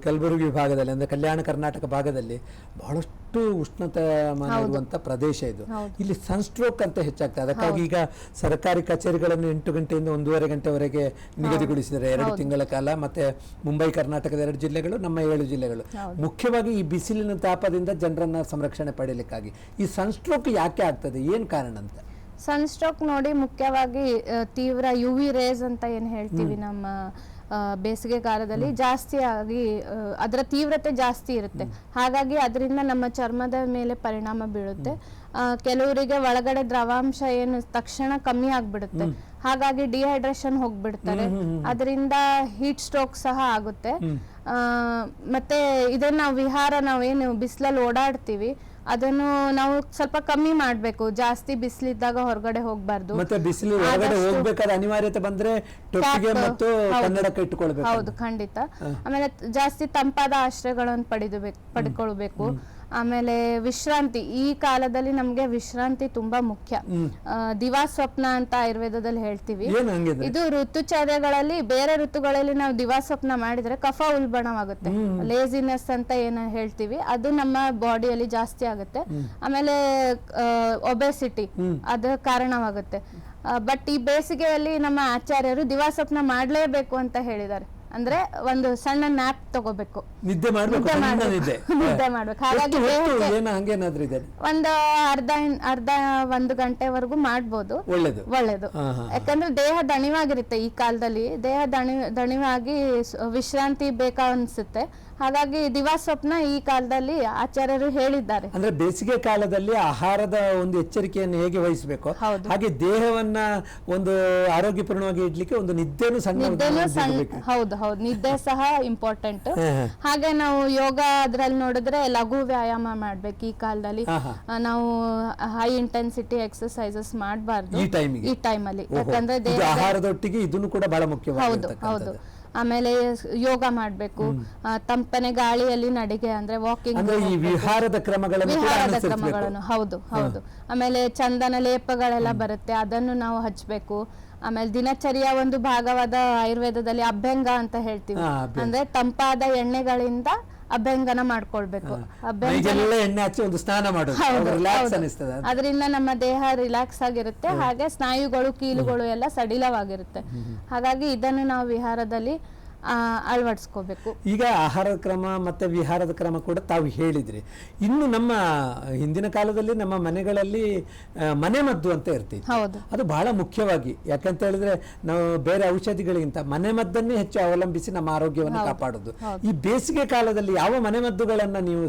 ಕಲಬುರಗಿ ಭಾಗದಲ್ಲಿ ಅಂದ್ರೆ ಕಲ್ಯಾಣ ಕರ್ನಾಟಕ ಭಾಗದಲ್ಲಿ ಬಹಳಷ್ಟು ಉಷ್ಣತಾಮಾನ ಇರುವಂತ ಪ್ರದೇಶ ಇದು. ಇಲ್ಲಿ ಸನ್ಸ್ಟ್ರೋಕ್ ಅಂತ ಹೆಚ್ಚಾಗ್ತದೆ. ಅದಕ್ಕಾಗಿ ಈಗ ಸರ್ಕಾರಿ ಕಚೇರಿಗಳನ್ನು ಎಂಟು ಗಂಟೆಯಿಂದ ಒಂದೂವರೆ ಗಂಟೆವರೆಗೆ ನಿಗದಿಗೊಳಿಸಿದ್ದಾರೆ. ಎರಡು ತಿಂಗಳ ಕಾಲ ಮತ್ತೆ ಮುಂಬೈ ಕರ್ನಾಟಕದ ಎರಡು ಜಿಲ್ಲೆಗಳು ನಮ್ಮ ಏಳು ಜಿಲ್ಲೆಗಳು. ಮುಖ್ಯವಾಗಿ ಈ ಬಿಸಿಲಿನ ತಾಪದಿಂದ ಜನರನ್ನ ಸಂರಕ್ಷಣೆ ಪಡೆಯಲಿಕ್ಕಾಗಿ. ಈ ಸನ್ಸ್ಟ್ರೋಕ್ ಯಾಕೆ ಆಗ್ತದೆ? ಏನ್ ಕಾರಣ ಅಂತ? ಸನ್ಸ್ಟ್ರೋಕ್ ನೋಡಿ ಮುಖ್ಯವಾಗಿ ಆ, ತೀವ್ರ ಯು ವಿ ರೇಸ್ ಅಂತ ಏನು ಹೇಳ್ತೀವಿ ನಮ್ಮ ಆ, ಬೇಸಿಗೆ ಕಾಲದಲ್ಲಿ ಜಾಸ್ತಿ ಆಗಿ ಆ, ಅದರ ತೀವ್ರತೆ ಜಾಸ್ತಿ ಇರುತ್ತೆ. ಹಾಗಾಗಿ ಅದರಿಂದ ನಮ್ಮ ಚರ್ಮದ ಮೇಲೆ ಪರಿಣಾಮ ಬೀಳುತ್ತೆ. ಆ, ಕೆಲವರಿಗೆ ಒಳಗಡೆ ದ್ರವಾಂಶ ಏನು ತಕ್ಷಣ ಕಮ್ಮಿ ಆಗ್ಬಿಡುತ್ತೆ. ಹಾಗಾಗಿ ಡಿಹೈಡ್ರೇಷನ್ ಹೋಗ್ಬಿಡ್ತಾರೆ. ಅದರಿಂದ ಹೀಟ್ ಸ್ಟ್ರೋಕ್ ಸಹ ಆಗುತ್ತೆ. ಆ, ಮತ್ತೆ ಇದನ್ನ ನಾವು ವಿಹಾರ ನಾವೇನು ಬಿಸಿಲಲ್ಲಿ ಓಡಾಡ್ತೀವಿ. ಅದನ್ನು ನಾವು ಸ್ವಲ್ಪ ಕಮ್ಮಿ ಮಾಡಬೇಕು. ಜಾಸ್ತಿ ಬಿಸಿಲಿದ್ದಾಗ ಹೊರಗಡೆ ಹೋಗಬಾರ್ದು. ಮತ್ತೆ ಬಿಸಿಲು ಹೊರಗಡೆ ಹೋಗಬೇಕಾದ ಅನಿವಾರ್ಯತೆ ಬಂದ್ರೆ ಟೊಪ್ಪಿಗೆ ಮತ್ತು ಹೌದು. ಕನ್ನಡಕ ಇಟ್ಟುಕೊಳ್ಬೇಕು ಹೌದು ಖಂಡಿತ. ಆಮೇಲೆ ಜಾಸ್ತಿ ತಂಪಾದ ಆಶ್ರಯಗಳನ್ನು ಪಡೆದು ಪಡ್ಕೊಳ್ಬೇಕು. ಆಮೇಲೆ ವಿಶ್ರಾಂತಿ ಈ ಕಾಲದಲ್ಲಿ ನಮ್ಗೆ ವಿಶ್ರಾಂತಿ ತುಂಬಾ ಮುಖ್ಯ. ದಿವಾ ಸ್ವಪ್ನ ಅಂತ ಆಯುರ್ವೇದದಲ್ಲಿ ಹೇಳ್ತೀವಿ. ಇದು ಋತುಚರ್ಯಗಳಲ್ಲಿ ಬೇರೆ ಋತುಗಳಲ್ಲಿ ನಾವು ದಿವಾ ಸ್ವಪ್ನ ಮಾಡಿದ್ರೆ ಕಫ ಉಲ್ಬಣವಾಗುತ್ತೆ. ಲೇಸಿನೆಸ್ ಅಂತ ಏನ ಹೇಳ್ತೀವಿ ಅದು ನಮ್ಮ ಬಾಡಿಯಲ್ಲಿ ಜಾಸ್ತಿ ಆಗುತ್ತೆ. ಆಮೇಲೆ ಒಬೆಸಿಟಿ ಅದು ಕಾರಣವಾಗುತ್ತೆ. ಬಟ್ ಈ ಬೇಸಿಗೆಯಲ್ಲಿ ನಮ್ಮ ಆಚಾರ್ಯರು ದಿವಾ ಸ್ವಪ್ನ ಮಾಡಲೇಬೇಕು ಅಂತ ಹೇಳಿದ್ದಾರೆ. ಅಂದ್ರೆ ಒಂದು ಸಣ್ಣ ನ್ಯಾಪ್ ತಗೋಬೇಕು. ನಿದ್ದೆ ಮಾಡಬೇಕು ನಿದ್ದೆ ಸಣ್ಣ ಮಾಡ್ಬೇಕು. ನಿದ್ದೆ. ನಿದ್ದೆ ಮಾಡ್ಬೇಕು. ಹಾಗಾಗಿ ಎಷ್ಟು ಹೊತ್ತು ದೇಹಕ್ಕೆ- ಏನು ಹಂಗೇನಾದ್ರೂ ಇದೆ? ಒಂದು ಅರ್ಧ ಇನ್- ಅರ್ಧ ಒಂದು ಗಂಟೆವರೆಗೂ ಮಾಡ್ಬೋದು. ಒಳ್ಳೇದು. ಒಳ್ಳೇದು. ಹಾ, ಹಾ, ಯಾಕಂದ್ರೆ ದೇಹ ದಣಿವಾಗಿರುತ್ತೆ ಈ ಕಾಲದಲ್ಲಿ. ದೇಹ ದಣಿ ದಣಿವಾಗಿ ಸ್- ವಿಶ್ರಾಂತಿ ಬೇಕಾ ಅನ್ಸುತ್ತೆ. ಹಾಗಾಗಿ ದಿವಾ ಸ್ವಪ್ನ ಈ ಕಾಲದಲ್ಲಿ ಆಚಾರ್ಯರು ಹೇಳಿದ್ದಾರೆ. ಅಂದ್ರೆ ಬೇಸಿಗೆ ಕಾಲದಲ್ಲಿ ಆಹಾರದ ಒಂದು ಎಚ್ಚರಿಕೆಯನ್ನು ಹೇಗೆ ವಹಿಸಬೇಕು? ಹೌದು. ಹಾಗೆ ದೇಹವನ್ನ ಒಂದು ಆರೋಗ್ಯಪೂರ್ಣವಾಗಿ ಇಡ್ಲಿಕ್ಕೆ ಒಂದು ನಿದ್ದೆನೂ ಸಣ್ಣ. ಹೌದು ಹೌದು. ನಿದ್ದೆ ಸಹ ಇಂಪಾರ್ಟೆಂಟ್. ಹಾಗೆ ನಾವು ಯೋಗ ಅದ್ರಲ್ಲಿ ನೋಡಿದ್ರೆ ಲಘು ವ್ಯಾಯಾಮ ಮಾಡ್ಬೇಕು ಈ ಕಾಲದಲ್ಲಿ. ನಾವು ಹೈ ಇಂಟೆನ್ಸಿಟಿ ಎಕ್ಸರ್ಸೈಸಸ್ ಮಾಡಬಾರ್ದು ಈ ಟೈಮ್ ಅಲ್ಲಿ. ಯಾಕಂದ್ರೆ ಆಹಾರದೊಟ್ಟಿಗೆ ಇದನ್ನು ಕೂಡ ಬಹಳ ಹೌದು ಹೌದು. ಮುಖ್ಯವಾಗಿರ್ತಕ್ಕಂಥದ್ದು ಆಮೇಲೆ ಯೋಗ ಮಾಡಬೇಕು. ತಂಪನೆ ಗಾಳಿಯಲ್ಲಿ ನಡಿಗೆ ಅಂದ್ರೆ ವಾಕಿಂಗ್ ಈ ವಿಹಾರದ ಕ್ರಮಗಳನ್ನು ವಿಹಾರದ ಕ್ರಮಗಳನ್ನು. ಹೌದು ಹೌದು. ಆಮೇಲೆ ಚಂದನ ಲೇಪಗಳೆಲ್ಲ ಬರುತ್ತೆ. ಅದನ್ನು ನಾವು ಹಚ್ಬೇಕು. ಆಮೇಲೆ ದಿನಚರಿಯ ಒಂದು ಭಾಗವಾದ ಆಯುರ್ವೇದದಲ್ಲಿ ಅಭ್ಯಂಗ ಅಂತ ಹೇಳ್ತೀವಿ. ಅಂದ್ರೆ ತಂಪಾದ ಎಣ್ಣೆಗಳಿಂದ ಅಭ್ಯಂಗನ ಮಾಡ್ಕೊಳ್ಬೇಕು. ಅಭ್ಯಂಗ ಎಣ್ಣೆ ಹಚ್ಚಿ ಒಂದು ಸ್ನಾನ ಮಾಡೋದು. ರಿಲ್ಯಾಕ್ಸ್ ಹೌದು. ಅನಿಸ್ತದೆ ಅದರಿಂದ ನಮ್ಮ ದೇಹ ರಿಲ್ಯಾಕ್ಸ್ ಆಗಿರುತ್ತೆ. ಹಾಗೆ ಸ್ನಾಯುಗಳು ಕೀಲುಗಳು ಎಲ್ಲ ಸಡಿಲವಾಗಿರುತ್ತೆ. ಹಾಗಾಗಿ ಇದನ್ನು ನಾವು ವಿಹಾರದಲ್ಲಿ ಅಳವಡಿಸ್ಕೋಬೇಕು. ಈಗ ಆಹಾರದ ಕ್ರಮ ಮತ್ತೆ ವಿಹಾರದ ಕ್ರಮ ಕೂಡ ತಾವು ಹೇಳಿದ್ರಿ. ಇನ್ನು ನಮ್ಮ ಹಿಂದಿನ ಕಾಲದಲ್ಲಿ ನಮ್ಮ ಮನೆಗಳಲ್ಲಿ ಮನೆಮದ್ದು ಅಂತ ಇರ್ತೀವಿ ಹೌದು. ಅದು ಬಹಳ ಮುಖ್ಯವಾಗಿ. ಯಾಕಂತ ಹೇಳಿದ್ರೆ ನಾವು ಬೇರೆ ಔಷಧಿಗಳಿಗಿಂತ ಮನೆಮದ್ದನ್ನೇ ಹೆಚ್ಚು ಅವಲಂಬಿಸಿ ನಮ್ಮ ಆರೋಗ್ಯವನ್ನು ಕಾಪಾಡೋದು. ಈ ಬೇಸಿಗೆ ಕಾಲದಲ್ಲಿ ಯಾವ ಮನೆಮದ್ದುಗಳನ್ನ ನೀವು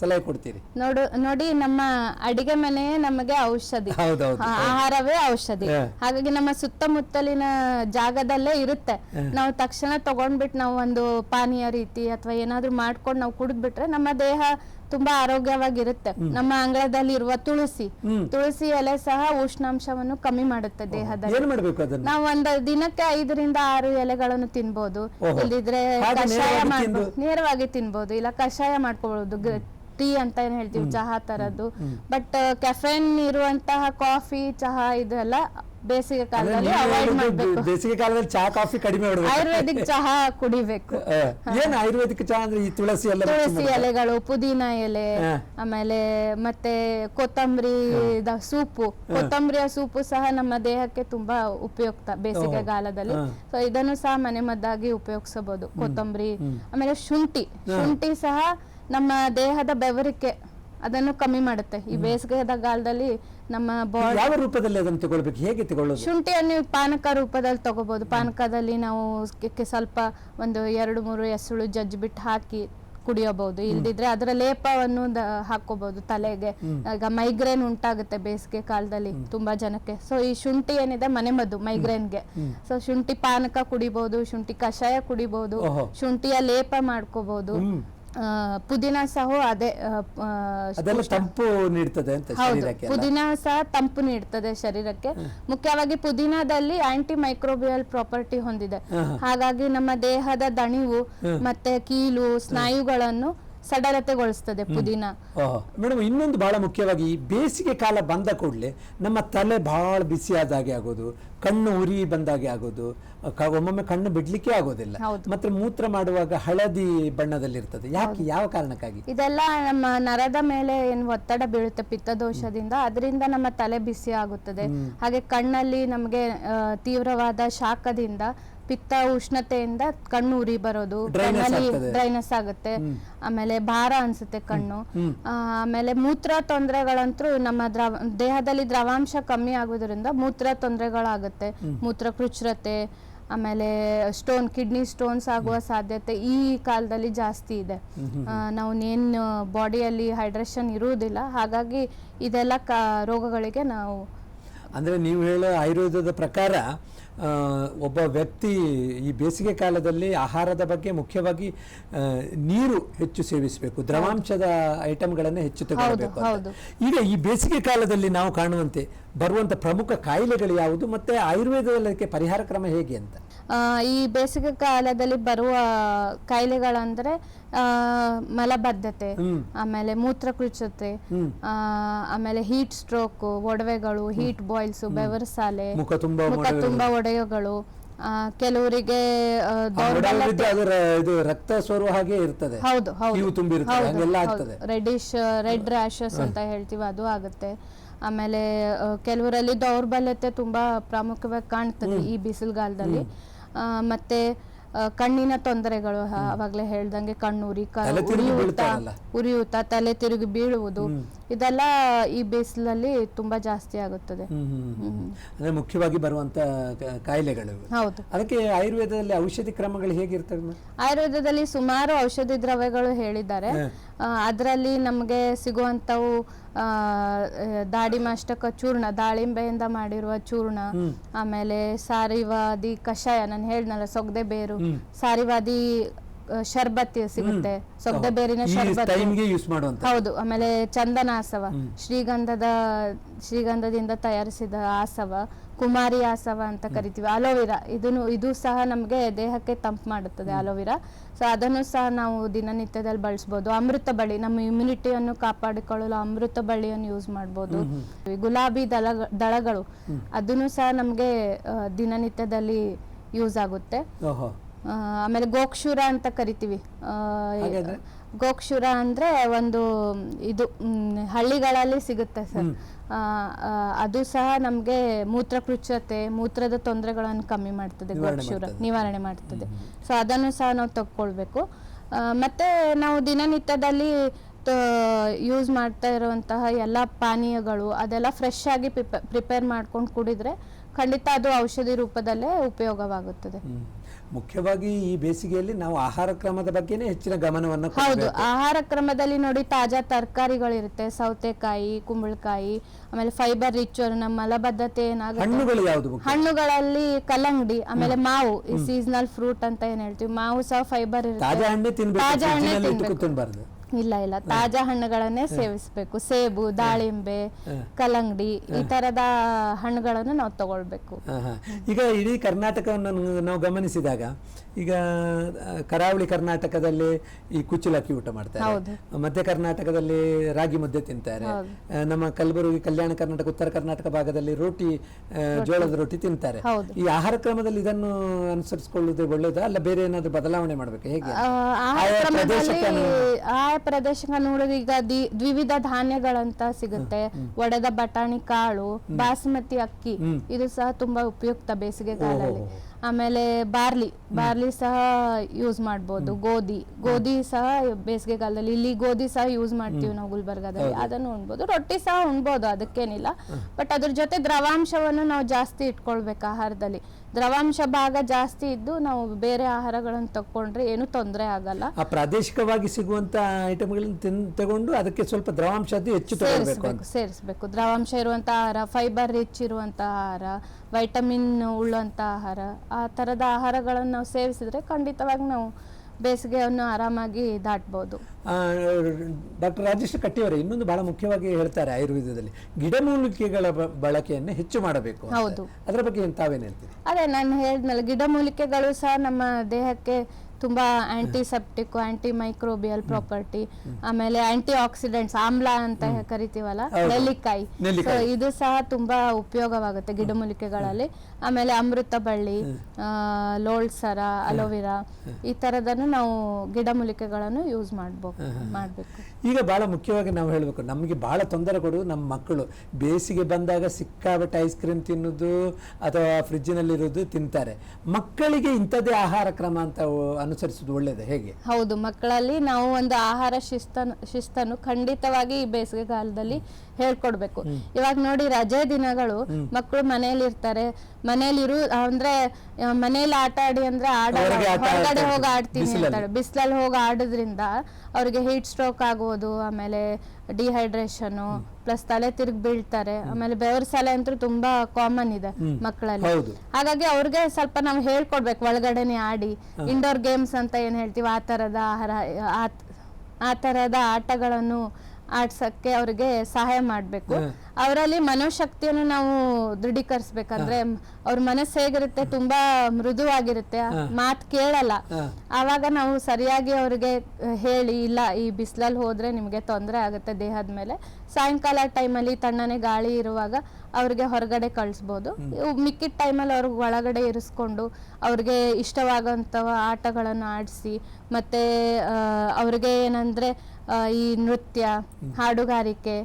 ಸಲಹೆ ಕೊಡ್ತೀರಿ? ನೋಡು ನೋಡಿ ನಮ್ಮ ಅಡಿಗೆ ಮನೆಯೇ ನಮಗೆ ಔಷಧಿ. ಹೌದೌದು. ಆಹಾರವೇ ಔಷಧಿ. ಹಾಗಾಗಿ ನಮ್ಮ ಸುತ್ತಮುತ್ತಲಿನ ಜಾಗದಲ್ಲೇ ಇರುತ್ತೆ. ನಾವು ತಕ್ಷಣ ತಗೊಂಡ್ಬಿಟ್ಟು ನಾವು ಒಂದು ಪಾನೀಯ ರೀತಿ ಅಥವಾ ಏನಾದ್ರೂ ಮಾಡ್ಕೊಂಡು ನಾವು ಕುಡಿದ್ಬಿಟ್ರೆ ನಮ್ಮ ದೇಹ ತುಂಬಾ ಆರೋಗ್ಯವಾಗಿರುತ್ತೆ. ನಮ್ಮ ಅಂಗಳದಲ್ಲಿ ಇರುವ ತುಳಸಿ ತುಳಸಿ ಎಲೆ ಸಹ ಉಷ್ಣಾಂಶವನ್ನು ಕಮ್ಮಿ ಮಾಡುತ್ತೆ ದೇಹದಲ್ಲಿ. ನಾವು ಒಂದು ದಿನಕ್ಕೆ ಐದರಿಂದ ಆರು ಎಲೆಗಳನ್ನು ತಿನ್ಬಹುದು ಇಲ್ಲಿದ್ರೆ ಇಲ್ದಿದ್ರೆ ಕಷಾಯ ಮಾಡ್ಬೋದು ನೇರವಾಗಿ ತಿನ್ಬಹುದು ಇಲ್ಲ ಕಷಾಯ ಮಾಡ್ಕೊಬಹುದು ಟೀ ಅಂತ ಏನ್ ಹೇಳ್ತೀವಿ ಚಹಾ ತರದ್ದು. ಬಟ್ ಕೆಫೆನ್ ಇರುವಂತಹ ಕಾಫಿ ಚಹಾ ಇದೆಲ್ಲ ಬೇಸಿಗೆ ಕಾಲದಲ್ಲಿ ಅವಾಯ್ಡ್ ಮಾಡಬೇಕು. ಬೇಸಿಗೆ ಕಾಲದಲ್ಲಿ ಚಹಾ ಕಾಫಿ ಕಡಿಮೆ ಮಾಡಬೇಕು ಆಯುರ್ವೇದಿಕ್ ಚಹಾ ಕುಡಿಬೇಕು. ಏನು ಆಯುರ್ವೇದಿಕ್ ಚಹಾ ಅಂದ್ರೆ ಈ ತುಳಸಿ ಎಲ್ಲ ತುಳಸಿ ಎಲೆಗಳು ಪುದೀನ ಎಲೆ ಆಮೇಲೆ ಮತ್ತೆ ಕೊತ್ತಂಬರಿ ದ- ಸೂಪು. ಕೊತ್ತಂಬರಿಯ ಸೂಪು ಸಹ ನಮ್ಮ ದೇಹಕ್ಕೆ ತುಂಬಾ ಉಪಯುಕ್ತ ಬೇಸಿಗೆ ಕಾಲದಲ್ಲಿ. ಸೊ ಇದನ್ನು ಸಹ ಮನೆ ಮದ್ದಾಗಿ ಉಪಯೋಗಿಸಬಹುದು. ಕೊತ್ತಂಬರಿ ಆಮೇಲೆ ಶುಂಠಿ. ಶುಂಠಿ ಸಹ ನಮ್ಮ ದೇಹದ ಬೆವರಿಕೆ. ಅದನ್ನು ಕಮ್ಮಿ ಮಾಡುತ್ತೆ. ಈ ಬೇಸಿಗೆದ ಕಾಲದಲ್ಲಿ ನಮ್ಮ ಬಾಡಿ ಯಾವ ರೂಪದಲ್ಲಿ ಅದನ್ನು ತಗೊಳ್ಬೇಕು? ಹೇಗೆ ತಗೊಳ್ಳೋದು? ಶುಂಠಿಯನ್ನು ಪಾನಕ ರೂಪದಲ್ಲಿ ತಗೋಬಹುದು ಪಾನಕದಲ್ಲಿ ನಾವು ಕೆ- ಸ್ವಲ್ಪ ಒಂದು ಎರಡು ಮೂರು ಎಸಳು ಜಜ್ಜಿಬಿಟ್ಟು ಹಾಕಿ ಕುಡಿಯಬಹುದು. ಇಲ್ದಿದ್ರೆ ಅದರ ಲೇಪವನ್ನು ದ- ಹಾಕೋಬಹುದು ತಲೆಗೆ. ಈಗ ಮೈಗ್ರೇನ್ ಉಂಟಾಗುತ್ತೆ ಬೇಸಿಗೆ ಕಾಲದಲ್ಲಿ ತುಂಬಾ ಜನಕ್ಕೆ. ಸೊ ಈ ಶುಂಠಿ ಏನಿದೆ ಮನೆಮದ್ದು ಮೈಗ್ರೇನ್ಗೆ ಸೊ ಶುಂಠಿ ಪಾನಕ ಕುಡಿಬಹುದು ಶುಂಠಿ ಕಷಾಯ ಕುಡಿಬಹುದು ಓಹೋ. ಶುಂಠಿಯ ಲೇಪ ಮಾಡ್ಕೋಬಹುದು ಹ್ಮ್. ಪುದೀನ ಸಹ ಅದೇ ಅದೆಲ್ಲ ತಂಪು ನೀಡ್ತದೆ ಅಂತ ಹೌದು ಶರೀರಕ್ಕೆ ಅಲ್ಲ? ಪುದೀನ ಸಹ ತಂಪು ನೀಡ್ತದೆ ಶರೀರಕ್ಕೆ. ಮುಖ್ಯವಾಗಿ ಪುದೀನದಲ್ಲಿ ಆಂಟಿ ಮೈಕ್ರೋಬಿಯಲ್ ಪ್ರಾಪರ್ಟಿ ಹೊಂದಿದೆ ಹಾಗಾಗಿ ನಮ್ಮ ದೇಹದ ದಣಿವು ಮತ್ತೆ ಕೀಲು ಸ್ನಾಯುಗಳನ್ನು ಸಡಲತೆಗೊಳಿಸ್ತದೆ ಪುದೀನ. ಮೇಡಮ್ ಇನ್ನೊಂದು ಬಹಳ ಮುಖ್ಯವಾಗಿ ಬೇಸಿಗೆ ಕಾಲ ಬಂದ ಕೂಡಲೇ ನಮ್ಮ ತಲೆ ಬಹಳ ಬಿಸಿಯಾದ ಹಾಗೆ ಆಗೋದು ಕಣ್ಣು ಉರಿ ಬಂದಾಗೆ ಆಗೋದು ಒಮ್ಮೊಮ್ಮೆ ಕಣ್ಣು ಬಿಡ್ಲಿಕ್ಕೆ ಆಗೋದಿಲ್ಲ. ಮತ್ತೆ ಮೂತ್ರ ಮಾಡುವಾಗ ಹಳದಿ ಬಣ್ಣದಲ್ಲಿರ್ತದೆ. ಯಾಕೆ ಯಾವ ಕಾರಣಕ್ಕಾಗಿ? ಇದೆಲ್ಲ ನಮ್ಮ ನರದ ಮೇಲೆ ಏನು ಒತ್ತಡ ಬೀಳುತ್ತೆ ಪಿತ್ತದೋಷದಿಂದ ಅದರಿಂದ ನಮ್ಮ ತಲೆ ಬಿಸಿ ಆಗುತ್ತದೆ. ಹಾಗೆ ಕಣ್ಣಲ್ಲಿ ನಮಗೆ ತೀವ್ರವಾದ ಶಾಖದಿಂದ ಪಿತ್ತ ಉಷ್ಣತೆಯಿಂದ ಕಣ್ಣು ಉರಿ ಬರೋದು ಕಣ್ಣಲ್ಲಿ ಡ್ರೈನೆಸ್ ಆಗುತ್ತೆ. ಆಮೇಲೆ ಭಾರ ಅನ್ಸುತ್ತೆ ಕಣ್ಣು. ಆಮೇಲೆ ಮೂತ್ರ ತೊಂದರೆಗಳಂತೂ ನಮ್ಮ ದ್ರವ ದೇಹದಲ್ಲಿ ದ್ರವಾಂಶ ಕಮ್ಮಿ ಆಗೋದ್ರಿಂದ ಮೂತ್ರ ತೊಂದರೆಗಳಾಗುತ್ತೆ. ಮೂತ್ರ ಕೃಚ್ರತೆ ಆಮೇಲೆ ಸ್ಟೋನ್ ಕಿಡ್ನಿ ಸ್ಟೋನ್ಸ್ ಆಗುವ ಸಾಧ್ಯತೆ ಈ ಕಾಲದಲ್ಲಿ ಜಾಸ್ತಿ ಇದೆ. ನಾವು ಏನು ಬಾಡಿಯಲ್ಲಿ ಹೈಡ್ರೇಷನ್ ಇರುವುದಿಲ್ಲ. ಹಾಗಾಗಿ ಇದೆಲ್ಲ ಕ ರೋಗಗಳಿಗೆ ನಾವು ಅಂದ್ರೆ ನೀವು ಹೇಳೋ ಆಯುರ್ವೇದದ ಪ್ರಕಾರ ಒಬ್ಬ ವ್ಯಕ್ತಿ ಈ ಬೇಸಿಗೆ ಕಾಲದಲ್ಲಿ ಆಹಾರದ ಬಗ್ಗೆ ಮುಖ್ಯವಾಗಿ ನೀರು ಹೆಚ್ಚು ಸೇವಿಸಬೇಕು ದ್ರವಾಂಶದ ಐಟಮ್ಗಳನ್ನು ಹೆಚ್ಚು ತಗೊಳ್ಬೇಕು ಅಂತ. ಈಗ ಈ ಬೇಸಿಗೆ ಕಾಲದಲ್ಲಿ ನಾವು ಕಾಣುವಂತೆ ಬರುವಂಥ ಪ್ರಮುಖ ಕಾಯಿಲೆಗಳು ಯಾವುದು ಮತ್ತೆ ಆಯುರ್ವೇದದಲ್ಲಿ ಅದಕ್ಕೆ ಪರಿಹಾರ ಕ್ರಮ ಹೇಗೆ ಅಂತ? ಈ ಬೇಸಿಗೆ ಕಾಲದಲ್ಲಿ ಬರುವ ಕಾಯಿಲೆಗಳಂದ್ರೆ ಮಲಬದ್ಧತೆ ಆಮೇಲೆ ಮೂತ್ರಕೃಚ್ಯತೆ ಕುಲ್ಚತೆ ಆಮೇಲೆ ಹೀಟ್ ಸ್ಟ್ರೋಕ್ ಒಡವೆಗಳು ಹೀಟ್ ಬಾಯ್ಲ್ಸ್ ಬೆವರ್ಸಾಲೆ ಮುಖ ತುಂಬಾ ಒಡೆಯಗಳು ಕೆಲವರಿಗೆ ಇದು ರಕ್ತ ಸೋರುವ ಹಾಗೆ ಇರ್ತದೆ. ಹೌದು ಹೌದು. ರೆಡಿಶ್ ರೆಡ್ ರ್ಯಾಶಸ್ ಅಂತ ಹೇಳ್ತೀವಿ ಅದು ಆಗುತ್ತೆ. ಆಮೇಲೆ ಕೆಲವರಲ್ಲಿ ದೌರ್ಬಲ್ಯತೆ ತುಂಬಾ ಪ್ರಾಮುಖ್ಯವಾಗಿ ಕಾಣ್ತದೆ ಈ ಬಿಸಿಲುಗಾಲದಲ್ಲಿ. ಆ, ಮತ್ತೆ ಕಣ್ಣಿನ ತೊಂದರೆಗಳು ಅವಾಗಲೇ ಹೇಳ್ದಂಗೆ ಕಣ್ಣುರಿ ಕ- ತಲೆ ತಿರುಗಿ ಉರಿಯೂತ ಬೀಳ್ತಾರಲ್ಲ. ಉರಿಯೂತ ತಲೆ ತಿರುಗಿ ಬೀಳುವುದು ಇದೆಲ್ಲ ಈ ಬಿಸಿಲಲ್ಲಿ ತುಂಬಾ ಜಾಸ್ತಿ ಆಗುತ್ತದೆ ಹ್ಮ್, ಹ್ಮ್, ಹ್ಮ್. ಅಂದ್ರೆ ಮುಖ್ಯವಾಗಿ ಬರುವಂತ ಕ- ಕಾಯಿಲೆಗಳು ಇವು. ಹೌದು ಅದಕ್ಕೆ ಆಯುರ್ವೇದದಲ್ಲಿ ಔಷಧಿ ಕ್ರಮಗಳು ಹೇಗಿರ್ತವೆ? ಆಯುರ್ವೇದದಲ್ಲಿ ಸುಮಾರು ಔಷಧಿ ದ್ರವ್ಯಗಳು ಹೇಳಿದ್ದಾರೆ ಅದರಲ್ಲಿ ನಮಗೆ ಸಿಗುವಂತವು ದಾಡಿಮಾಷ್ಟಕ ಚೂರ್ಣ ದಾಳಿಂಬೆಯಿಂದ ಮಾಡಿರುವ ಚೂರ್ಣ ಆಮೇಲೆ ಸಾರಿವಾದಿ ಕಷಾಯ ನಾನು ಹೇಳ್ದಲ್ಲ ಸೊಗದೆ ಬೇರು. ಸಾರಿವಾದಿ ಶರ್ಬತ್ ಸಿಗುತ್ತೆ. ಸೊಗದೆ ಬೇರಿನ ಶರ್ಬತ್. ಯೂಸ್ ಮಾಡುವಂತ. ಹೌದು. ಆಮೇಲೆ ಚಂದನ ಆಸವ ಶ್ರೀಗಂಧದ ಶ್ರೀಗಂಧದಿಂದ ತಯಾರಿಸಿದ ಆಸವ ಕುಮಾರಿ ಆಸವ ಅಂತ ಕರಿತೀವಿ. ಅಲೋವಿರಾ. ಇದನ್ನು ಇದು ಸಹ ನಮಗೆ ದೇಹಕ್ಕೆ ತಂಪು ಮಾಡುತ್ತದೆ ಅಲೋವಿರಾ. ಸೊ ಅದನ್ನು ಸಹ ನಾವು ದಿನನಿತ್ಯದಲ್ಲಿ ಬಳಸ್ಬೋದು. ಅಮೃತ ಬಳ್ಳಿ. ನಮ್ಮ ಇಮ್ಯುನಿಟಿಯನ್ನು ಕಾಪಾಡಿಕೊಳ್ಳಲು ಅಮೃತ ಬಳ್ಳಿಯನ್ನು ಯೂಸ್ ಮಾಡ್ಬೋದು. ಗುಲಾಬಿ ದಳ ದಳಗಳು. ಅದನ್ನು ಸಹ ನಮಗೆ ದಿನನಿತ್ಯದಲ್ಲಿ ಯೂಸ್ ಆಗುತ್ತೆ. ಆಮೇಲೆ ಗೋಕ್ಷುರ ಅಂತ ಕರಿತೀವಿ. ಗೋಕ್ಷುರ ಅಂದ್ರೆ ಒಂದು ಇದು ಹಳ್ಳಿಗಳಲ್ಲಿ ಸಿಗುತ್ತೆ ಸರ್. ಅದು ಸಹ ನಮಗೆ ಮೂತ್ರಕೃಚ್ಯತೆ ಮೂತ್ರದ ತೊಂದರೆಗಳನ್ನು ಕಮ್ಮಿ ಮಾಡ್ತದೆ ಗೋಕ್ಷುರ. ನಿವಾರಣೆ ಮಾಡ್ತದೆ. ಸೊ ಅದನ್ನು ಸಹ ನಾವು ತಗೊಳ್ಬೇಕು ಮತ್ತೆ ನಾವು ದಿನನಿತ್ಯದಲ್ಲಿ ಯೂಸ್ ಮಾಡ್ತಾ ಇರುವಂತಹ ಎಲ್ಲ ಪಾನೀಯಗಳು ಅದೆಲ್ಲ ಫ್ರೆಶ್ ಆಗಿ ಪ್ರಿಪೇರ್ ಮಾಡ್ಕೊಂಡು ಕುಡಿದ್ರೆ ಖಂಡಿತ ಅದು ಔಷಧಿ ರೂಪದಲ್ಲೇ ಉಪಯೋಗವಾಗುತ್ತದೆ. ಮುಖ್ಯವಾಗಿ ಈ ಬೇಸಿಗೆಯಲ್ಲಿ ನಾವು ಆಹಾರ ಕ್ರಮದ ಬಗ್ಗೆನೇ ಹೆಚ್ಚಿನ ಗಮನವನ್ನು ಹೌದು ಆಹಾರ ಕ್ರಮದಲ್ಲಿ ನೋಡಿ ತಾಜಾ ತರಕಾರಿಗಳಿರುತ್ತೆ ಸೌತೆಕಾಯಿ ಕುಂಬಳಕಾಯಿ ಆಮೇಲೆ ಫೈಬರ್ ರಿಚ್ ನಮ್ಮ ಮಲಬದ್ಧತೆ ಏನಾಗುತ್ತೆ? ಹಣ್ಣುಗಳು ಯಾವುದು ಮುಖ್ಯ? ಹಣ್ಣುಗಳಲ್ಲಿ ಕಲ್ಲಂಗಡಿ ಆಮೇಲೆ ಮಾವು ಈ ಸೀಸನಲ್ ಫ್ರೂಟ್ ಅಂತ ಏನ್ ಹೇಳ್ತೀವಿ ಮಾವು ಸಹ ಫೈಬರ್ ತಾಜಾ ಇರುತ್ತೆ ಹಣ್ಣೆ ತಿನ್ಬೇಕು ತಾಜಾ ಹಣ್ಣು ಇಟ್ಟು ತಿನ್ಬೇಕು. ಇಲ್ಲ ಇಲ್ಲ. ತಾಜಾ ಹಣ್ಣುಗಳನ್ನೇ ಸೇವಿಸಬೇಕು. ಸೇಬು ದಾಳಿಂಬೆ ಕಲ್ಲಂಗಡಿ ಈ ತರದ ಹಣ್ಣುಗಳನ್ನು ನಾವು ತಗೊಳ್ಬೇಕು. ಈಗ ಇಡೀ ಕರ್ನಾಟಕವನ್ನು ನಾವು- ಗಮನಿಸಿದಾಗ ಈಗ ಕರಾವಳಿ ಕರ್ನಾಟಕದಲ್ಲಿ ಈ ಕುಚ್ಚಲಕ್ಕಿ ಊಟ ಮಾಡ್ತಾರೆ. ಮಧ್ಯ ಕರ್ನಾಟಕದಲ್ಲಿ ರಾಗಿ ಮುದ್ದೆ ತಿಂತಾರೆ. ನಮ್ಮ ಕಲಬುರಗಿ ಕಲ್ಯಾಣ ಕರ್ನಾಟಕ ಉತ್ತರ ಕರ್ನಾಟಕ ಭಾಗದಲ್ಲಿ ರೋಟಿ ಜೋಳದ ರೊಟ್ಟಿ ತಿಂತಾರೆ. ಈ ಆಹಾರ ಕ್ರಮದಲ್ಲಿ ಇದನ್ನು ಅನುಸರಿಸಿಕೊಳ್ಳುವುದು ಒಳ್ಳೇದಾ ಅಲ್ಲ ಬೇರೆ ಏನಾದ್ರೂ ಬದಲಾವಣೆ ಮಾಡಬೇಕು? ಹೇಗೆ? ಆಯಾ ಪ್ರದೇಶಕ್ಕೆ ನೋಡಿದ್ರೆ ಈಗ ದಿ- ದ್ವಿವಿಧ ಧಾನ್ಯಗಳಂತ ಸಿಗುತ್ತೆ. ಒಡೆದ ಬಟಾಣಿ ಕಾಳು ಬಾಸುಮತಿ ಅಕ್ಕಿ ಇದು ಸಹ ತುಂಬಾ ಉಪಯುಕ್ತ ಬೇಸಿಗೆ ಕಾಲದಲ್ಲಿ ಆಮೇಲೆ ಬಾರ್ಲಿ ಬಾರ್ಲಿ ಸಹ ಯೂಸ್ ಮಾಡ್ಬೋದು. ಗೋಧಿ ಗೋಧಿ ಸಹ ಬೇಸಿಗೆ ಕಾಲದಲ್ಲಿ ಇಲ್ಲಿ ಗೋಧಿ ಸಹ ಯೂಸ್ ಮಾಡ್ತೀವಿ ನಾವು ಗುಲ್ಬರ್ಗಾದಲ್ಲಿ. ಅದನ್ನು ಉಣ್ಬೋದು. ರೊಟ್ಟಿ ಸಹ ಉಣ್ಬೋದು ಅದಕ್ಕೇನಿಲ್ಲ. ಬಟ್ ಅದ್ರ ಜೊತೆ ದ್ರವಾಂಶವನ್ನು ನಾವು ಜಾಸ್ತಿ ಇಟ್ಕೊಳ್ಬೇಕು ಆಹಾರದಲ್ಲಿ. ದ್ರವಾಂಶ ಭಾಗ ಜಾಸ್ತಿ ಇದ್ದು ನಾವು ಬೇರೆ ಆಹಾರಗಳನ್ನು ತಕೊಂಡ್ರೆ ಏನು ತೊಂದರೆ ಆಗಲ್ಲ. ಆ ಪ್ರಾದೇಶಿಕವಾಗಿ ಸಿಗುವಂತ ಐಟಮ್ಗಳನ್ನು ತಿನ್ ತಗೊಂಡು ಅದಕ್ಕೆ ಸ್ವಲ್ಪ ದ್ರವಾಂಶದ್ದು ಹೆಚ್ಚು ತಗೊಳ್ಬೇಕು ಸೇರಿಸ್ಬೇಕು ಸೇರಿಸ್ಬೇಕು. ದ್ರವಾಂಶ ಇರುವಂತಹ ಆಹಾರ ಫೈಬರ್ ರಿಚ್ ಇರುವಂತ ಆಹಾರ ವೈಟಮಿನ್ ಉಳ್ಳಂತ ಆಹಾರ ಆ ತರದ ಆಹಾರಗಳನ್ನು ನಾವು ಸೇವಿಸಿದ್ರೆ ಖಂಡಿತವಾಗಿ ನಾವು ಬೇಸಿಗೆಯನ್ನು ಆರಾಮಾಗಿ ದಾಟ್ಬೋದು. ಡಾಕ್ಟರ್ ರಾಜೇಶ್ ಕಟ್ಟಿಯವರೇ ಇನ್ನೊಂದು ಬಹಳ ಮುಖ್ಯವಾಗಿ ಹೇಳ್ತಾರೆ ಆಯುರ್ವೇದದಲ್ಲಿ. ಗಿಡಮೂಲಿಕೆಗಳ ಬಳಕೆಯನ್ನು ಹೆಚ್ಚು ಮಾಡಬೇಕು. ಹೌದು. ಅದರ ಬಗ್ಗೆ ತಾವೇನು ಹೇಳ್ತೀರಿ? ಅದೇ ನಾನು ಹೇಳಿದ್ನಲ್ಲ ಗಿಡಮೂಲಿಕೆಗಳು ಸಹ ನಮ್ಮ ದೇಹಕ್ಕೆ ತುಂಬಾ ಆಂಟಿಸೆಪ್ಟಿಕ್ ಆಂಟಿ ಮೈಕ್ರೋಬಿಯಲ್ ಪ್ರಾಪರ್ಟಿ ಆಮೇಲೆ ಆಂಟಿ ಆಕ್ಸಿಡೆಂಟ್ಸ್ ಆಮ್ಲ ಅಂತ ಕರಿತೀವಲ್ಲ ನೆಲ್ಲಿಕಾಯಿ. ನೆಲ್ಲಿಕಾಯಿ. ಇದು ಸಹ ತುಂಬಾ ಉಪಯೋಗವಾಗುತ್ತೆ ಗಿಡಮೂಲಿಕೆಗಳಲ್ಲಿ ಆಮೇಲೆ ಅಮೃತ ಬಳ್ಳಿ ಆ, ಲೋಳ್ಸರ ಅಲೋವೆರಾ ಈ ತರದನ್ನು ನಾವು ಗಿಡಮೂಲಿಕೆಗಳನ್ನು ಯೂಸ್ ಮಾಡ್ಬೋದು ಮಾಡಬೇಕು. ಈಗ ಬಹಳ ಮುಖ್ಯವಾಗಿ ನಾವು ಹೇಳಬೇಕು ನಮಗೆ ಬಹಳ ತೊಂದರೆ ಕೊಡೋದು ನಮ್ಮ ಮಕ್ಕಳು. ಬೇಸಿಗೆ ಬಂದಾಗ ಸಿಕ್ಕಾಬಿಟ್ಟು ಐಸ್ ಕ್ರೀಮ್ ತಿನ್ನೋದು ಅಥವಾ ಫ್ರಿಜ್ಜಿನಲ್ಲಿರೋದು ತಿಂತಾರೆ. ಮಕ್ಕಳಿಗೆ ಇಂಥದ್ದೇ ಆಹಾರ ಕ್ರಮ ಅಂತ ಅನುಸರಿಸೋದು ಒಳ್ಳೇದು ಒಳ್ಳೆಯದು ಹೇಗೆ? ಹೌದು ಮಕ್ಕಳಲ್ಲಿ ನಾವು ಒಂದು ಆಹಾರ ಶಿಸ್ತನ್ನು ಶಿಸ್ತನ್ನು ಖಂಡಿತವಾಗಿ ಈ ಬೇಸಿಗೆ ಕಾಲದಲ್ಲಿ ಹೇಳ್ಕೊಡ್ಬೇಕು. ಇವಾಗ ನೋಡಿ ರಜೆ ದಿನಗಳು ಮಕ್ಕಳು ಮನೆಯಲ್ಲಿ ಇರ್ತಾರೆ ಮನೇಲಿ ಇರು ಅಂದ್ರೆ ಮನೇಲಿ ಆಟ ಆಡಿ ಅಂದ್ರೆ ಆಟ ಹೊರಗಡೆ ಆಡ್ತಾರೆ. ಹೋಗಿ ಆಡ್ತೀನಿ ಬಿಸಿಲಲ್ಲಿ. ಅಂತಾರೆ. ಬಿಸಿಲಲ್ಲಿ ಹೋಗಿ ಆಡೋದ್ರಿಂದ ಅವ್ರಿಗೆ ಹೀಟ್ ಸ್ಟ್ರೋಕ್ ಆಗೋದು ಆಮೇಲೆ ಡಿಹೈಡ್ರೇಷನು ಪ್ಲಸ್ ತಲೆ ತಿರುಗಿ ಬೀಳ್ತಾರೆ. ಆಮೇಲೆ ಬೆವರ್ ಸಲ ಅಂತೂ ತುಂಬಾ ಕಾಮನ್ ಇದೆ ಮಕ್ಕಳಲ್ಲಿ. ಹೌದು. ಹಾಗಾಗಿ ಅವ್ರಿಗೆ ಸ್ವಲ್ಪ ನಾವು ಹೇಳ್ಕೊಡ್ಬೇಕು ಒಳಗಡೆನೆ ಆಡಿ. ಇಂಡೋರ್ ಗೇಮ್ಸ್ ಅಂತ ಏನ್ ಹೇಳ್ತೀವಿ? ಆ ತರದ ಆಹಾರ ಆ- ಆ ತರದ ಆಟಗಳನ್ನು ಆಡ್ಸಕ್ಕೆ ಅವ್ರಿಗೆ ಸಹಾಯ ಮಾಡಬೇಕು. ಅವರಲ್ಲಿ ಮನೋಶಕ್ತಿಯನ್ನು ನಾವು ದೃಢೀಕರಿಸ್ಬೇಕಂದ್ರೆ ಅವ್ರ ಮನಸ್ಸು ಹೇಗಿರುತ್ತೆ ತುಂಬಾ ಮೃದುವಾಗಿರುತ್ತೆ. ಮಾತ್ ಕೇಳಲ್ಲ. ಆವಾಗ ನಾವು ಸರಿಯಾಗಿ ಅವ್ರಿಗೆ ಹೇಳಿ ಇಲ್ಲ ಈ ಬಿಸಿಲಲ್ಲಿ ಹೋದ್ರೆ ನಿಮಗೆ ತೊಂದರೆ ಆಗುತ್ತೆ ದೇಹದ ಮೇಲೆ. ಸಾಯಂಕಾಲ ಟೈಮಲ್ಲಿ ತಣ್ಣನೆ ಗಾಳಿ ಇರುವಾಗ ಅವ್ರಿಗೆ ಹೊರಗಡೆ ಕಳಿಸ್ಬೋದು. ಮಿಕ್ಕಿದ ಟೈಮಲ್ಲಿ ಅವ್ರಿಗೆ ಒಳಗಡೆ ಇರಿಸ್ಕೊಂಡು ಅವ್ರಿಗೆ ಇಷ್ಟವಾಗಂತ ಆಟಗಳನ್ನು ಆಡಿಸಿ ಮತ್ತೆ ಅವ್ರಿಗೆ ಏನಂದ್ರೆ ಈ ನೃತ್ಯ ಹಾಡುಗಾರಿಕೆ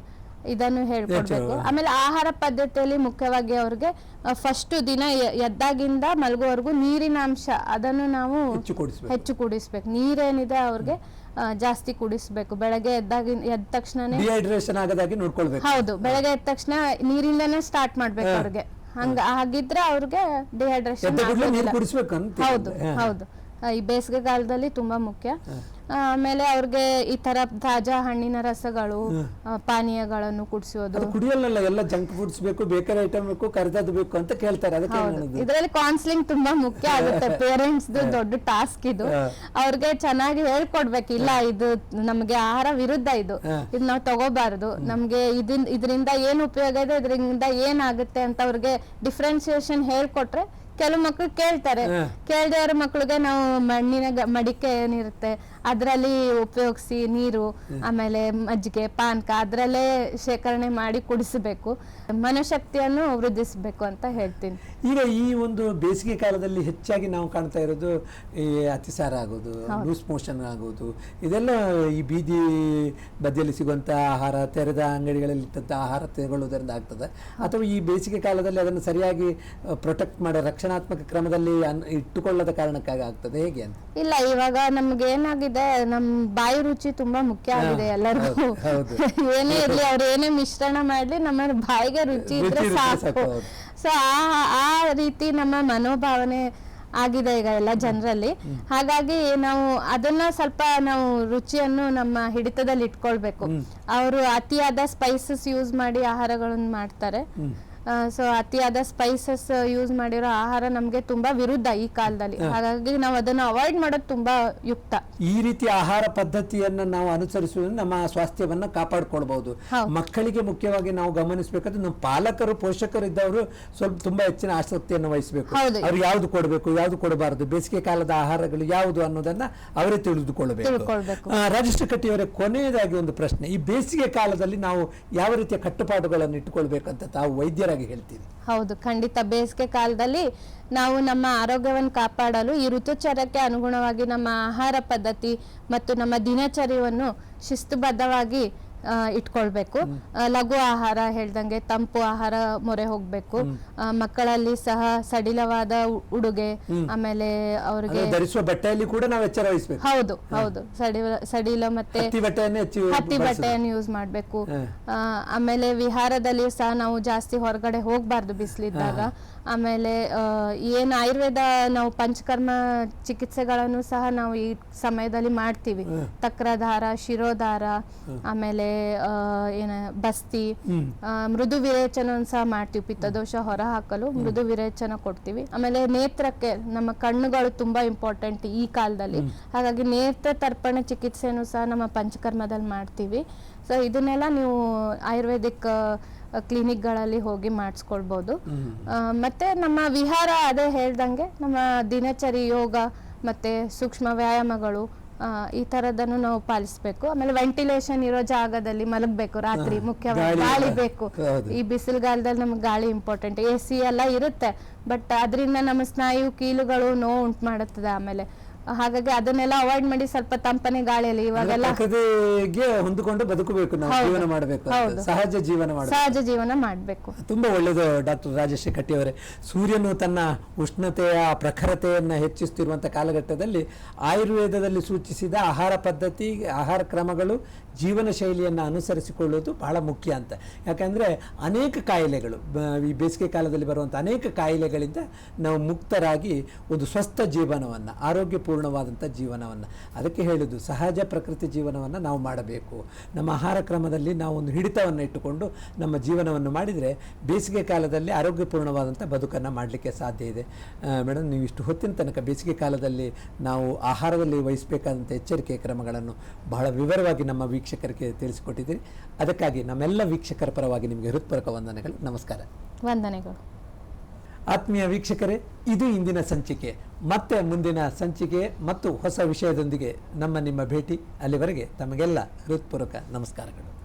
ಇದನ್ನು ಹೇಳ್ಕೊಡ್ಬೇಕು. ಆಮೇಲೆ ಆಹಾರ ಪದ್ಧತಿಯಲ್ಲಿ ಮುಖ್ಯವಾಗಿ ಅವ್ರಿಗೆ ಫಸ್ಟ್ ದಿನ ಎದ್ದಾಗಿಂದ ಮಲಗುವವರೆಗೂ ನೀರಿನ ಅಂಶ ಅದನ್ನು ನಾವು ಹೆಚ್ಚು ಕೊಡಿಸ್ಬೇಕು. ನೀರೇನಿದೆ ಅವ್ರಿಗೆ ಜಾಸ್ತಿ ಕುಡಿಸ್ಬೇಕು. ಬೆಳಗ್ಗೆ ಎದ್ದಾಗಿಂದ ಎದ್ದ ತಕ್ಷಣನೇ ಹೌದು ಬೆಳಗ್ಗೆ ಎದ್ದ ತಕ್ಷಣ ನೀರಿಂದನೇ ಸ್ಟಾರ್ಟ್ ಮಾಡ್ಬೇಕು ಅವ್ರಿಗೆ. ಹಂಗ ಹಾಗಿದ್ರೆ ಅವ್ರಿಗೆ ಡಿಹೈಡ್ರೇಷನ್ ಹೌದು ಹೌದು. ಈ ಬೇಸಿಗೆ ಕಾಲದಲ್ಲಿ ತುಂಬಾ ಮುಖ್ಯ. ಆಮೇಲೆ ಅವ್ರಿಗೆ ಈ ತರ ತಾಜಾ ಹಣ್ಣಿನ ರಸಗಳು ಆ, ಪಾನೀಯಗಳನ್ನು ಕುಡಿಸೋದು. ಅದು ಕುಡಿಯಲ್ಲ ಎಲ್ಲ ಜಂಕ್ ಫುಡ್ಸ್ ಬೇಕು ಬೇಕರಿ ಐಟಮ್ ಬೇಕು ಕರೆದದ್ದು ಬೇಕು ಅಂತ ಕೇಳ್ತಾರೆ. ಅದಕ್ಕೆ ಹೌದು. ಹೇಳೋದು. ಇದರಲ್ಲಿ ಕೌನ್ಸಿಲಿಂಗ್ ತುಂಬಾ ಮುಖ್ಯ ಆಗುತ್ತೆ. ಪೇರೆಂಟ್ಸ್ ದೊಡ್ಡ ಟಾಸ್ಕ್ ಇದು. ಅವ್ರಿಗೆ ಚೆನ್ನಾಗಿ ಹೇಳ್ಕೊಡ್ಬೇಕು. ಇಲ್ಲ ಇದು ನಮ್ಗೆ ಆಹಾರ ವಿರುದ್ಧ ಇದು. ಇದು ನಾವು ತಗೋಬಾರದು. ನಮ್ಗೆ ಇದರಿಂದ ಏನ್ ಉಪಯೋಗ ಇದೆ ಇದರಿಂದ ಏನಾಗುತ್ತೆ ಅಂತ ಅವ್ರಿಗೆ ಡಿಫ್ರೆನ್ಸಿಯೇಷನ್ ಹೇಳ್ಕೊಟ್ರೆ ಕೆಲವು ಮಕ್ಳು ಕೇಳ್ತಾರೆ. ಕೇಳ್ದವ್ರ ಮಕ್ಳಿಗೆ ನಾವು ಮಣ್ಣಿನ ಗ- ಮಡಿಕೆ ಏನಿರುತ್ತೆ ಅದರಲ್ಲಿ ಉಪಯೋಗಿಸಿ ನೀರು ಆಮೇಲೆ ಮಜ್ಜಿಗೆ ಪಾನಕ ಅದರಲ್ಲೇ ಶೇಖರಣೆ ಮಾಡಿ ಕುಡಿಸಬೇಕು. ಮನಶಕ್ತಿಯನ್ನು ವೃದ್ಧಿಸಬೇಕು ಅಂತ ಹೇಳ್ತೀನಿ. ಈಗ ಈ ಒಂದು ಬೇಸಿಗೆ ಕಾಲದಲ್ಲಿ ಹೆಚ್ಚಾಗಿ ನಾವು ಕಾಣ್ತಾ ಇರೋದು ಈ ಅತಿಸಾರ ಆಗೋದು ಲೂಸ್ ಮೋಷನ್ ಆಗೋದು. ಇದೆಲ್ಲ ಈ ಬೀದಿ ಬದಿಯಲ್ಲಿ ಸಿಗುವಂಥ ಆಹಾರ ತೆರೆದ ಅಂಗಡಿಗಳಲ್ಲಿ ಇಟ್ಟಂಥ ಆಹಾರ ತಗೊಳ್ಳುವುದರಿಂದ ಆಗ್ತದೆ. ಅಥವಾ ಈ ಬೇಸಿಗೆ ಕಾಲದಲ್ಲಿ ಅದನ್ನು ಸರಿಯಾಗಿ ಪ್ರೊಟೆಕ್ಟ್ ಮಾಡೋ ರಕ್ಷಣಾತ್ಮಕ ಕ್ರಮದಲ್ಲಿ ಇಟ್ಟುಕೊಳ್ಳದ ಕಾರಣಕ್ಕಾಗಿ ಆಗ್ತದೆ ಹೇಗೆ ಅಂತ? ಇಲ್ಲ ಇವಾಗ ನಮ್ಗೆ ಏನಾಗಿದೆ ನಮ್ ಬಾಯಿ ರುಚಿ ತುಂಬಾ ಮುಖ್ಯ ಆಗಿದೆ ಎಲ್ಲರಿಗೂ. ಏನೇ ಇರ್ಲಿ ಅವ್ರು ಏನೇ ಮಿಶ್ರಣ ಮಾಡ್ಲಿ ನಮ್ಮ ಬಾಯಿಗೆ ರುಚಿ ಇದ್ರೆ ಸಾಕು. ಸಾಕು, ಸೊ ಆ ಆ ರೀತಿ ನಮ್ಮ ಮನೋಭಾವನೆ ಆಗಿದೆ ಈಗ ಎಲ್ಲ ಜನರಲ್ಲಿ. ಹಾಗಾಗಿ ನಾವು ಅದನ್ನ ಸ್ವಲ್ಪ ನಾವು ರುಚಿಯನ್ನು ನಮ್ಮ ಹಿಡಿತದಲ್ಲಿ ಇಟ್ಕೊಳ್ಬೇಕು. ಅವರು ಅತಿಯಾದ ಸ್ಪೈಸಸ್ ಯೂಸ್ ಮಾಡಿ ಆಹಾರಗಳನ್ನು ಮಾಡ್ತಾರೆ. ಸೊ ಅತಿಯಾದ ಸ್ಪೈಸಸ್ ಯೂಸ್ ಮಾಡಿರೋ ಆಹಾರ ನಮ್ಗೆ ತುಂಬಾ ವಿರುದ್ಧ ಈ ಕಾಲದಲ್ಲಿ. ಹಾಗಾಗಿ ನಾವು ಅದನ್ನ ಅವಾಯ್ಡ್ ಮಾಡೋದು ತುಂಬಾ ಯುಕ್ತ. ಈ ರೀತಿ ಆಹಾರ ಪದ್ಧತಿಯನ್ನ ನಾವು ಅನುಸರಿಸುವುದರಿಂದ ನಮ್ಮ ಸ್ವಾಸ್ಥ್ಯವನ್ನ ಕಾಪಾಡ್ಕೊಳ್ಬಹುದು. ಮಕ್ಕಳಿಗೆ ಮುಖ್ಯವಾಗಿ ನಾವು ಗಮನಿಸಬೇಕಾದ್ರೆ ನಮ್ಮ ಪಾಲಕರು ಪೋಷಕರು ಇದ್ದವರು ಸ್ವಲ್ಪ ತುಂಬಾ ಹೆಚ್ಚಿನ ಆಸಕ್ತಿಯನ್ನು ವಹಿಸಬೇಕು. ಅವ್ರು ಯಾವ್ದು ಕೊಡಬೇಕು ಯಾವ್ದು ಕೊಡಬಾರದು ಬೇಸಿಗೆ ಕಾಲದ ಆಹಾರಗಳು ಯಾವುದು ಅನ್ನೋದನ್ನ ಅವರೇ ತಿಳಿದುಕೊಳ್ಳಬೇಕು ತಿಳ್ಕೊಳ್ಬೇಕು. ಆ, ರಾಜೇಶ್ ಕಟ್ಟಿಯವರೇ ಕೊನೆಯದಾಗಿ ಒಂದು ಪ್ರಶ್ನೆ. ಈ ಬೇಸಿಗೆ ಕಾಲದಲ್ಲಿ ನಾವು ಯಾವ ರೀತಿಯ ಕಟ್ಟುಪಾಡುಗಳನ್ನು ಇಟ್ಟುಕೊಳ್ಬೇಕಂತ ತಾವು ವೈದ್ಯರಾಗಿ ಹೇಳ್ತೀರಿ ಹೌದು, ಖಂಡಿತ. ಬೇಸಿಗೆ ಕಾಲದಲ್ಲಿ ನಾವು ನಮ್ಮ ಆರೋಗ್ಯವನ್ನು ಕಾಪಾಡಲು ಈ ಋತುಚರಕ್ಕೆ ಅನುಗುಣವಾಗಿ ನಮ್ಮ ಆಹಾರ ಪದ್ಧತಿ ಮತ್ತು ನಮ್ಮ ದಿನಚರಿಯನ್ನು ಶಿಸ್ತುಬದ್ಧವಾಗಿ ಇಟ್ಕೊಳ್ಬೇಕು. ಲಘು ಆಹಾರ ಹೇಳ್ದಂಗೆ ತಂಪು ಆಹಾರ ಮೊರೆ ಹೋಗ್ಬೇಕು. ಮಕ್ಕಳಲ್ಲಿ ಸಹ ಸಡಿಲವಾದ ಉಡುಗೆ ಆಮೇಲೆ ಅವ್ರಿಗೆ ಧರಿಸುವ ಬಟ್ಟೆಯಲ್ಲಿ ಕೂಡ ನಾವು ಎಚ್ಚರ ವಹಿಸಬೇಕು. ಹೌದು ಹೌದು. ಸಡಿಲ ಸಡಿಲ ಮತ್ತೆ ಹತ್ತಿ ಬಟ್ಟೆಯನ್ನೇ ಯೂಸ್ ಮಾಡಬೇಕು. ಆಮೇಲೆ ವಿಹಾರದಲ್ಲಿ ಸಹ ನಾವು ಜಾಸ್ತಿ ಹೊರಗಡೆ ಹೋಗ್ಬಾರ್ದು ಬಿಸಿಲಿದ್ದಾಗ. ಆಮೇಲೆ ಏನು ಆಯುರ್ವೇದ ನಾವು ಪಂಚಕರ್ಮ ಚಿಕಿತ್ಸೆಗಳನ್ನು ಸಹ ನಾವು ಈ ಸಮಯದಲ್ಲಿ ಮಾಡ್ತೀವಿ. ತಕ್ರಧಾರ ಶಿರೋಧಾರ ಆಮೇಲೆ ಏನ ಬಸ್ತಿ ಮೃದು ವಿರೇಚನ ಸಹ ಮಾಡ್ತೀವಿ. ಪಿತ್ತದೋಷ ಹೊರ ಹಾಕಲು ಮೃದು ವಿರೇಚನ ಕೊಡ್ತೀವಿ. ಆಮೇಲೆ ನೇತ್ರಕ್ಕೆ ನಮ್ಮ ಕಣ್ಣುಗಳು ತುಂಬಾ ಇಂಪಾರ್ಟೆಂಟ್ ಈ ಕಾಲದಲ್ಲಿ. ಹಾಗಾಗಿ ನೇತ್ರ ತರ್ಪಣ ಚಿಕಿತ್ಸೆಯನ್ನು ಸಹ ನಮ್ಮ ಪಂಚಕರ್ಮದಲ್ಲಿ ಮಾಡ್ತೀವಿ. ಸೊ ಇದನ್ನೆಲ್ಲ ನೀವು ಆಯುರ್ವೇದಿಕ್ ಕ್ಲಿನಿಕ್ಗಳಲ್ಲಿ ಹೋಗಿ ಮಾಡಿಸ್ಕೊಳ್ಬೋದು. ಮತ್ತೆ ನಮ್ಮ ವಿಹಾರ ಅದೇ ಹೇಳ್ದಂಗೆ ನಮ್ಮ ದಿನಚರಿ ಯೋಗ ಮತ್ತೆ ಸೂಕ್ಷ್ಮ ವ್ಯಾಯಾಮಗಳು ಈ ತರದನ್ನು ನಾವು ಪಾಲಿಸಬೇಕು. ಆಮೇಲೆ ವೆಂಟಿಲೇಷನ್ ಇರೋ ಜಾಗದಲ್ಲಿ ಮಲಗಬೇಕು ರಾತ್ರಿ ಮುಖ್ಯವಾಗಿ ಗಾಳಿ- ಬೇಕು. ಈ ಬಿಸಿಲುಗಾಲದಲ್ಲಿ ನಮ್ಗೆ ಗಾಳಿ ಇಂಪಾರ್ಟೆಂಟ್ ಎ ಸಿ ಎಲ್ಲ ಇರುತ್ತೆ. ಬಟ್ ಅದರಿಂದ ನಮ್ಮ ಸ್ನಾಯು ಕೀಲುಗಳು ನೋವು ಉಂಟು ಮಾಡುತ್ತದೆ ಆಮೇಲೆ. ಹಾಗಾಗಿ ಅದನ್ನೆಲ್ಲ ಅವಾಯ್ಡ್ ಮಾಡಿ ಸ್ವಲ್ಪ ತಂಪನೆ ಗಾಳಿಯಲ್ಲಿ ಇವಾಗೆಲ್ಲ ಪ್ರಕೃತಿಗೆ ಹೊಂದಿಕೊಂಡು ಬದುಕಬೇಕು ನಾವು ಜೀವನ ಮಾಡಬೇಕು ಸಹಜ ಜೀವನ ಮಾಡಬೇಕು. ಸಹಜ ಜೀವನ ಮಾಡಬೇಕು. ತುಂಬಾ ಒಳ್ಳೆಯದು ಡಾಕ್ಟರ್ ರಾಜಶ್ರೀ ಕಟ್ಟಿಯವರೇ ಸೂರ್ಯನು ತನ್ನ ಉಷ್ಣತೆಯ ಪ್ರಖರತೆಯನ್ನು ಹೆಚ್ಚಿಸುತ್ತಿರುವಂಥ ಕಾಲಘಟ್ಟದಲ್ಲಿ ಆಯುರ್ವೇದದಲ್ಲಿ ಸೂಚಿಸಿದ ಆಹಾರ ಪದ್ಧತಿ ಆಹಾರ ಕ್ರಮಗಳು ಜೀವನ ಶೈಲಿಯನ್ನು ಅನುಸರಿಸಿಕೊಳ್ಳೋದು ಬಹಳ ಮುಖ್ಯ ಅಂತ. ಯಾಕಂದರೆ ಅನೇಕ ಕಾಯಿಲೆಗಳು ಈ ಬೇಸಿಗೆ ಕಾಲದಲ್ಲಿ ಬರುವಂಥ ಅನೇಕ ಕಾಯಿಲೆಗಳಿಂದ ನಾವು ಮುಕ್ತರಾಗಿ ಒಂದು ಸ್ವಸ್ಥ ಜೀವನವನ್ನು ಆರೋಗ್ಯಪೂರ್ಣವಾದಂಥ ಜೀವನವನ್ನು. ಅದಕ್ಕೆ ಹೇಳೋದು ಸಹಜ ಪ್ರಕೃತಿ ಜೀವನವನ್ನು ನಾವು ಮಾಡಬೇಕು. ನಮ್ಮ ಆಹಾರ ಕ್ರಮದಲ್ಲಿ ನಾವು ಒಂದು ಹಿಡಿತವನ್ನು ಇಟ್ಟುಕೊಂಡು ನಮ್ಮ ಜೀವನವನ್ನು ಮಾಡಿದರೆ ಬೇಸಿಗೆ ಕಾಲದಲ್ಲಿ ಆರೋಗ್ಯಪೂರ್ಣವಾದಂಥ ಬದುಕನ್ನು ಮಾಡಲಿಕ್ಕೆ ಸಾಧ್ಯ ಇದೆ. ಮೇಡಮ್ ನೀವು ಇಷ್ಟು ಹೊತ್ತಿನ ತನಕ ಬೇಸಿಗೆ ಕಾಲದಲ್ಲಿ ನಾವು ಆಹಾರದಲ್ಲಿ ವಹಿಸಬೇಕಾದಂಥ ಎಚ್ಚರಿಕೆ ಕ್ರಮಗಳನ್ನು ಬಹಳ ವಿವರವಾಗಿ ನಮ್ಮ ವೀಕ್ಷಕರಿಗೆ ತಿಳಿಸಿಕೊಟ್ಟಿದ್ದೀರಿ. ಅದಕ್ಕಾಗಿ ನಮ್ಮೆಲ್ಲ ವೀಕ್ಷಕರ ಪರವಾಗಿ ನಿಮಗೆ ಹೃತ್ಪೂರ್ವಕ ವಂದನೆಗಳು. ನಮಸ್ಕಾರ. ವಂದನೆಗಳು. ಆತ್ಮೀಯ ವೀಕ್ಷಕರೇ, ಇದು ಇಂದಿನ ಸಂಚಿಕೆ. ಮತ್ತೆ ಮುಂದಿನ ಸಂಚಿಕೆ ಮತ್ತು ಹೊಸ ವಿಷಯದೊಂದಿಗೆ ನಮ್ಮ ನಿಮ್ಮ ಭೇಟಿ ಅಲ್ಲಿವರೆಗೆ. ತಮಗೆಲ್ಲ ಹೃತ್ಪೂರ್ವಕ ನಮಸ್ಕಾರಗಳು.